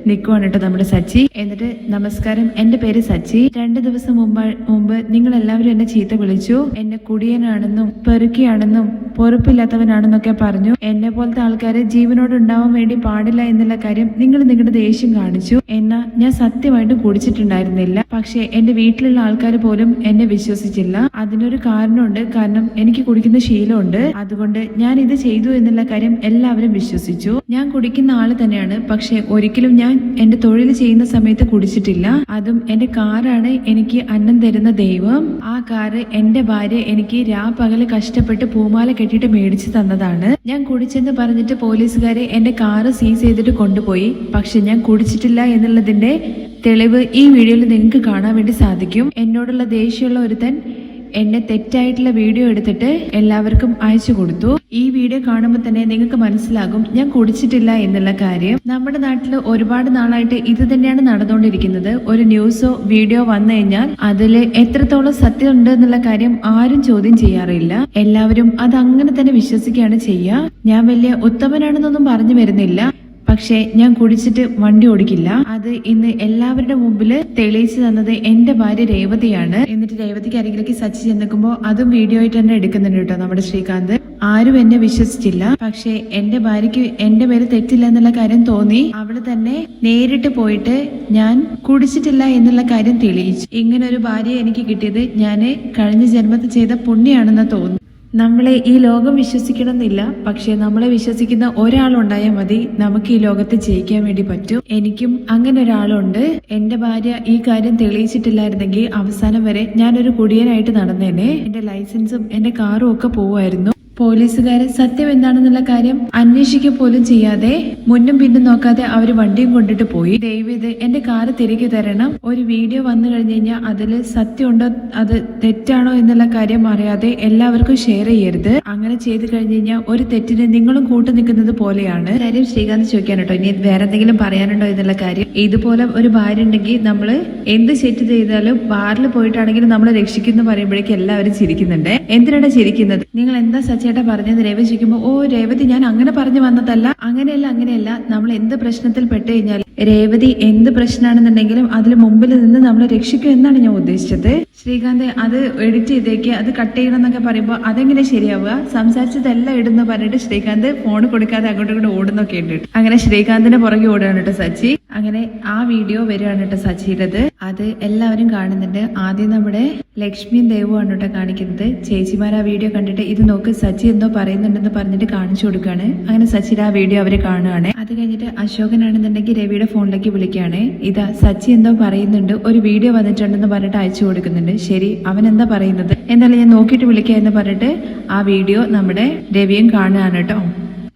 നിൽക്കുവാണ് കേട്ടോ നമ്മുടെ സച്ചി. എന്നിട്ട് നമസ്കാരം. എന്റെ പേര് സച്ചി. രണ്ട് ദിവസം മുമ്പ് മുമ്പ് നിങ്ങൾ എല്ലാവരും എന്നെ ചീത്ത വിളിച്ചു. എന്നെ കുടിയനാണെന്നും പെറുക്കിയാണെന്നും പൊറുപ്പില്ലാത്തവനാണെന്നൊക്കെ പറഞ്ഞു. എന്നെ പോലത്തെ ആൾക്കാരെ ജീവനോട് ഉണ്ടാവാൻ വേണ്ടി പാടില്ല എന്നുള്ള കാര്യം നിങ്ങൾ നിങ്ങളുടെ ദേഷ്യം കാണിച്ചു. എന്നാ ഞാൻ സത്യമായിട്ടും കുടിച്ചിട്ടുണ്ടായിരുന്നില്ല. പക്ഷെ എന്റെ വീട്ടിലുള്ള ആൾക്കാർ പോലും എന്നെ വിശ്വസിച്ചില്ല. അതിനൊരു കാരണമുണ്ട്. കാരണം എനിക്ക് കുടിക്കുന്ന ശീലമുണ്ട്. അതുകൊണ്ട് ഞാൻ ഇത് ചെയ്തു എന്നുള്ള കാര്യം എല്ലാവരും വിശ്വസിച്ചു. ഞാൻ കുടിക്കുന്ന ആൾ തന്നെയാണ്. പക്ഷെ ഒരിക്കലും ഞാൻ എന്റെ തൊഴിൽ ചെയ്യുന്ന സമയത്ത് കുടിച്ചിട്ടില്ല. അതും എന്റെ കാറാണ് എനിക്ക് അന്നം തരുന്ന ദൈവം. ആ കാറ് എന്റെ ഭാര്യ എനിക്ക് രാപ്പകൽ കഷ്ടപ്പെട്ട് പൂമാല കെട്ടിയിട്ട് മേടിച്ചു തന്നതാണ്. ഞാൻ കുടിച്ചെന്ന് പറഞ്ഞിട്ട് പോലീസുകാരെ എന്റെ കാറ് സീസ് ചെയ്തിട്ട് കൊണ്ടുപോയി. പക്ഷെ ഞാൻ കുടിച്ചിട്ടില്ല എന്നുള്ളതിന്റെ തെളിവ് ഈ വീഡിയോയിൽ നിങ്ങൾക്ക് കാണാൻ വേണ്ടി സാധിക്കും. എന്നോടുള്ള ദേഷ്യമുള്ള ഒരുത്തൻ എന്നെ തെറ്റായിട്ടുള്ള വീഡിയോ എടുത്തിട്ട് എല്ലാവർക്കും അയച്ചു കൊടുത്തു. ഈ വീഡിയോ കാണുമ്പോൾ തന്നെ നിങ്ങൾക്ക് മനസ്സിലാകും ഞാൻ കുടിച്ചിട്ടില്ല എന്നുള്ള കാര്യം. നമ്മുടെ നാട്ടിൽ ഒരുപാട് നാളായിട്ട് ഇത് തന്നെയാണ് നടന്നുകൊണ്ടിരിക്കുന്നത്. ഒരു ന്യൂസോ വീഡിയോ വന്നു കഴിഞ്ഞാൽ അതിൽ എത്രത്തോളം സത്യം ഉണ്ട് എന്നുള്ള കാര്യം ആരും ചോദ്യം ചെയ്യാറില്ല. എല്ലാവരും അത് അങ്ങനെ തന്നെ വിശ്വസിക്കുകയാണ് ചെയ്യുക. ഞാൻ വലിയ ഉത്തമനാണെന്നൊന്നും പറഞ്ഞു വരുന്നില്ല. പക്ഷേ ഞാൻ കുടിച്ചിട്ട് വണ്ടി ഓടിക്കില്ല. അത് ഇന്ന് എല്ലാവരുടെ മുമ്പിൽ തെളിയിച്ചു തന്നത് എന്റെ ഭാര്യ രേവതിയാണ്. എന്നിട്ട് രേവതിക്ക് അരികിലേക്ക് സച്ചി ചെന്നിക്കുമ്പോ അതും വീഡിയോ ആയിട്ട് തന്നെ എടുക്കുന്നുണ്ട് കേട്ടോ നമ്മുടെ ശ്രീകാന്ത്. ആരും എന്നെ വിശ്വസിച്ചില്ല. പക്ഷേ എന്റെ ഭാര്യയ്ക്ക് എന്റെ പേര് തെറ്റില്ല എന്നുള്ള കാര്യം തോന്നി. അവൾ തന്നെ നേരിട്ട് പോയിട്ട് ഞാൻ കുടിച്ചിട്ടില്ല എന്നുള്ള കാര്യം തെളിയിച്ചു. ഇങ്ങനെ ഒരു ഭാര്യ എനിക്ക് കിട്ടിയത് ഞാൻ കഴിഞ്ഞ ജന്മത്തിൽ ചെയ്ത പുണ്യാണെന്ന് തോന്നുന്നു. നമ്മളെ ഈ ലോകം വിശ്വസിക്കണമെന്നില്ല. പക്ഷെ നമ്മളെ വിശ്വസിക്കുന്ന ഒരാളുണ്ടായാൽ മതി. നമുക്ക് ഈ ലോകത്ത് ജയിക്കാൻ വേണ്ടി പറ്റും. എനിക്കും അങ്ങനെ ഒരാളുണ്ട്. എന്റെ ഭാര്യ ഈ കാര്യം തെളിയിച്ചിട്ടില്ലായിരുന്നെങ്കിൽ അവസാനം വരെ ഞാനൊരു കുടിയനായിട്ട് നടന്നേനെ. എന്റെ ലൈസൻസും എന്റെ കാറും ഒക്കെ പോവായിരുന്നു. പോലീസുകാര് സത്യം എന്താണെന്നുള്ള കാര്യം അന്വേഷിക്കുക പോലും ചെയ്യാതെ മുന്നും പിന്നും നോക്കാതെ അവർ വണ്ടിയും കൊണ്ടിട്ട് പോയി. ദയവീത് എന്റെ കാറ് തിരികെ തരണം. ഒരു വീഡിയോ വന്നു കഴിഞ്ഞു കഴിഞ്ഞാൽ അതിൽ സത്യമുണ്ടോ അത് തെറ്റാണോ എന്നുള്ള കാര്യം അറിയാതെ എല്ലാവർക്കും ഷെയർ ചെയ്യരുത്. അങ്ങനെ ചെയ്തു കഴിഞ്ഞു കഴിഞ്ഞാൽ ഒരു തെറ്റിന് നിങ്ങളും കൂട്ടു നിൽക്കുന്നത് പോലെയാണ്. കാര്യം ശ്രീകാന്ത് ചോദിക്കാൻ കേട്ടോ ഇനി വേറെ എന്തെങ്കിലും പറയാനുണ്ടോ എന്നുള്ള കാര്യം? ഇതുപോലെ ഒരു ഭാര്യ ഉണ്ടെങ്കിൽ നമ്മൾ എന്ത് തെറ്റ് ചെയ്താലും ബാറിൽ പോയിട്ടാണെങ്കിലും നമ്മളെ രക്ഷിക്കുന്നു പറയുമ്പോഴേക്കും എല്ലാവരും ചിരിക്കുന്നുണ്ട്. എന്തിനാണ് ചിരിക്കുന്നത്? നിങ്ങൾ എന്താ സച്ചേട്ടാ പറഞ്ഞത് രേവതി ചോദിക്കുമ്പോൾ ഓ രേവതി ഞാൻ അങ്ങനെ പറഞ്ഞു വന്നതല്ല. അങ്ങനെയല്ല അങ്ങനെയല്ല. നമ്മൾ എന്ത് പ്രശ്നത്തിൽ പെട്ട് കഴിഞ്ഞാൽ രേവതി എന്ത് പ്രശ്നമാണെന്നുണ്ടെങ്കിലും അതിൽ മുമ്പിൽ നിന്ന് നമ്മളെ രക്ഷിക്കും എന്നാണ് ഞാൻ ഉദ്ദേശിച്ചത്. ശ്രീകാന്ത് അത് എഡിറ്റ് ചെയ്തേക്ക് അത് കട്ട് ചെയ്യണം എന്നൊക്കെ പറയുമ്പോൾ അതെങ്ങനെ ശരിയാവുക? സംസാരിച്ചതെല്ലാം ഇടുന്നു പറഞ്ഞിട്ട് ശ്രീകാന്ത് ഫോൺ കൊടുക്കാതെ അങ്ങോട്ടും ഇങ്ങോട്ട് ഓടുന്നൊക്കെ ഉണ്ട് അങ്ങനെ ശ്രീകാന്തിന്റെ പുറകെ ഓടുകയാണ് കേട്ടോ സച്ചി. അങ്ങനെ ആ വീഡിയോ വരികയാണ് കേട്ടോ സച്ചിയുടേത്. അത് എല്ലാവരും കാണുന്നുണ്ട്. ആദ്യം നമ്മുടെ ലക്ഷ്മിയും ദേവുമാണ് കേട്ടോ കാണിക്കുന്നത്. ചേച്ചിമാർ ആ വീഡിയോ കണ്ടിട്ട് ഇത് നോക്ക് സച്ചി എന്തോ പറയുന്നുണ്ടെന്ന് പറഞ്ഞിട്ട് കാണിച്ചു കൊടുക്കുകയാണ്. അങ്ങനെ സച്ചിയുടെ ആ വീഡിയോ അവർ കാണുകയാണ്. അത് കഴിഞ്ഞിട്ട് അശോകനാണെന്നുണ്ടെങ്കിൽ രവിയുടെ ഫോണിലേക്ക് വിളിക്കുകയാണ്. ഇതാ സച്ചി എന്തോ പറയുന്നുണ്ട്. ഒരു വീഡിയോ വന്നിട്ടുണ്ടെന്ന് പറഞ്ഞിട്ട് അയച്ചു കൊടുക്കുന്നുണ്ട്. ശരി അവൻ എന്താ പറയുന്നത്? എന്നാലും ഞാൻ നോക്കിയിട്ട് വിളിക്കുക എന്ന് പറഞ്ഞിട്ട് ആ വീഡിയോ നമ്മുടെ രവിയും കാണുകയാണ് കേട്ടോ.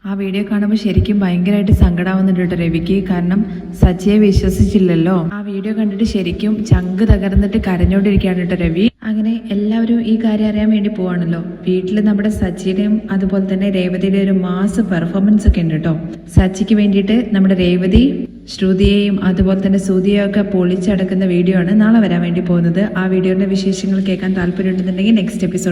ആ വീഡിയോ കാണുമ്പോൾ ശരിക്കും ഭയങ്കരമായിട്ട് സങ്കടമാവുന്നുണ്ട് കേട്ടോ രവിക്ക്. കാരണം സച്ചിയെ വിശ്വസിച്ചില്ലല്ലോ. ആ വീഡിയോ കണ്ടിട്ട് ശരിക്കും ചങ്ക് തകർന്നിട്ട് കരഞ്ഞോണ്ടിരിക്കുകയാണ് കേട്ടോ രവി. അങ്ങനെ എല്ലാവരും ഈ കാര്യം അറിയാൻ വേണ്ടി പോവാണല്ലോ. വീട്ടിൽ നമ്മുടെ സച്ചിയുടെയും അതുപോലെ തന്നെ രേവതിയുടെ ഒരു മാസ് പെർഫോമൻസ് ഒക്കെ ഉണ്ട് കേട്ടോ. സച്ചിക്ക് വേണ്ടിയിട്ട് നമ്മുടെ രേവതി ശ്രുതിയെയും അതുപോലെ തന്നെ സുതിയെയും ഒക്കെ പൊളിച്ചടക്കുന്ന വീഡിയോ ആണ് നാളെ വരാൻ വേണ്ടി പോകുന്നത്. ആ വീഡിയോയുടെ വിശേഷങ്ങൾ കേൾക്കാൻ താല്പര്യമുണ്ടെന്നുണ്ടെങ്കിൽ നെക്സ്റ്റ് എപ്പിസോഡ്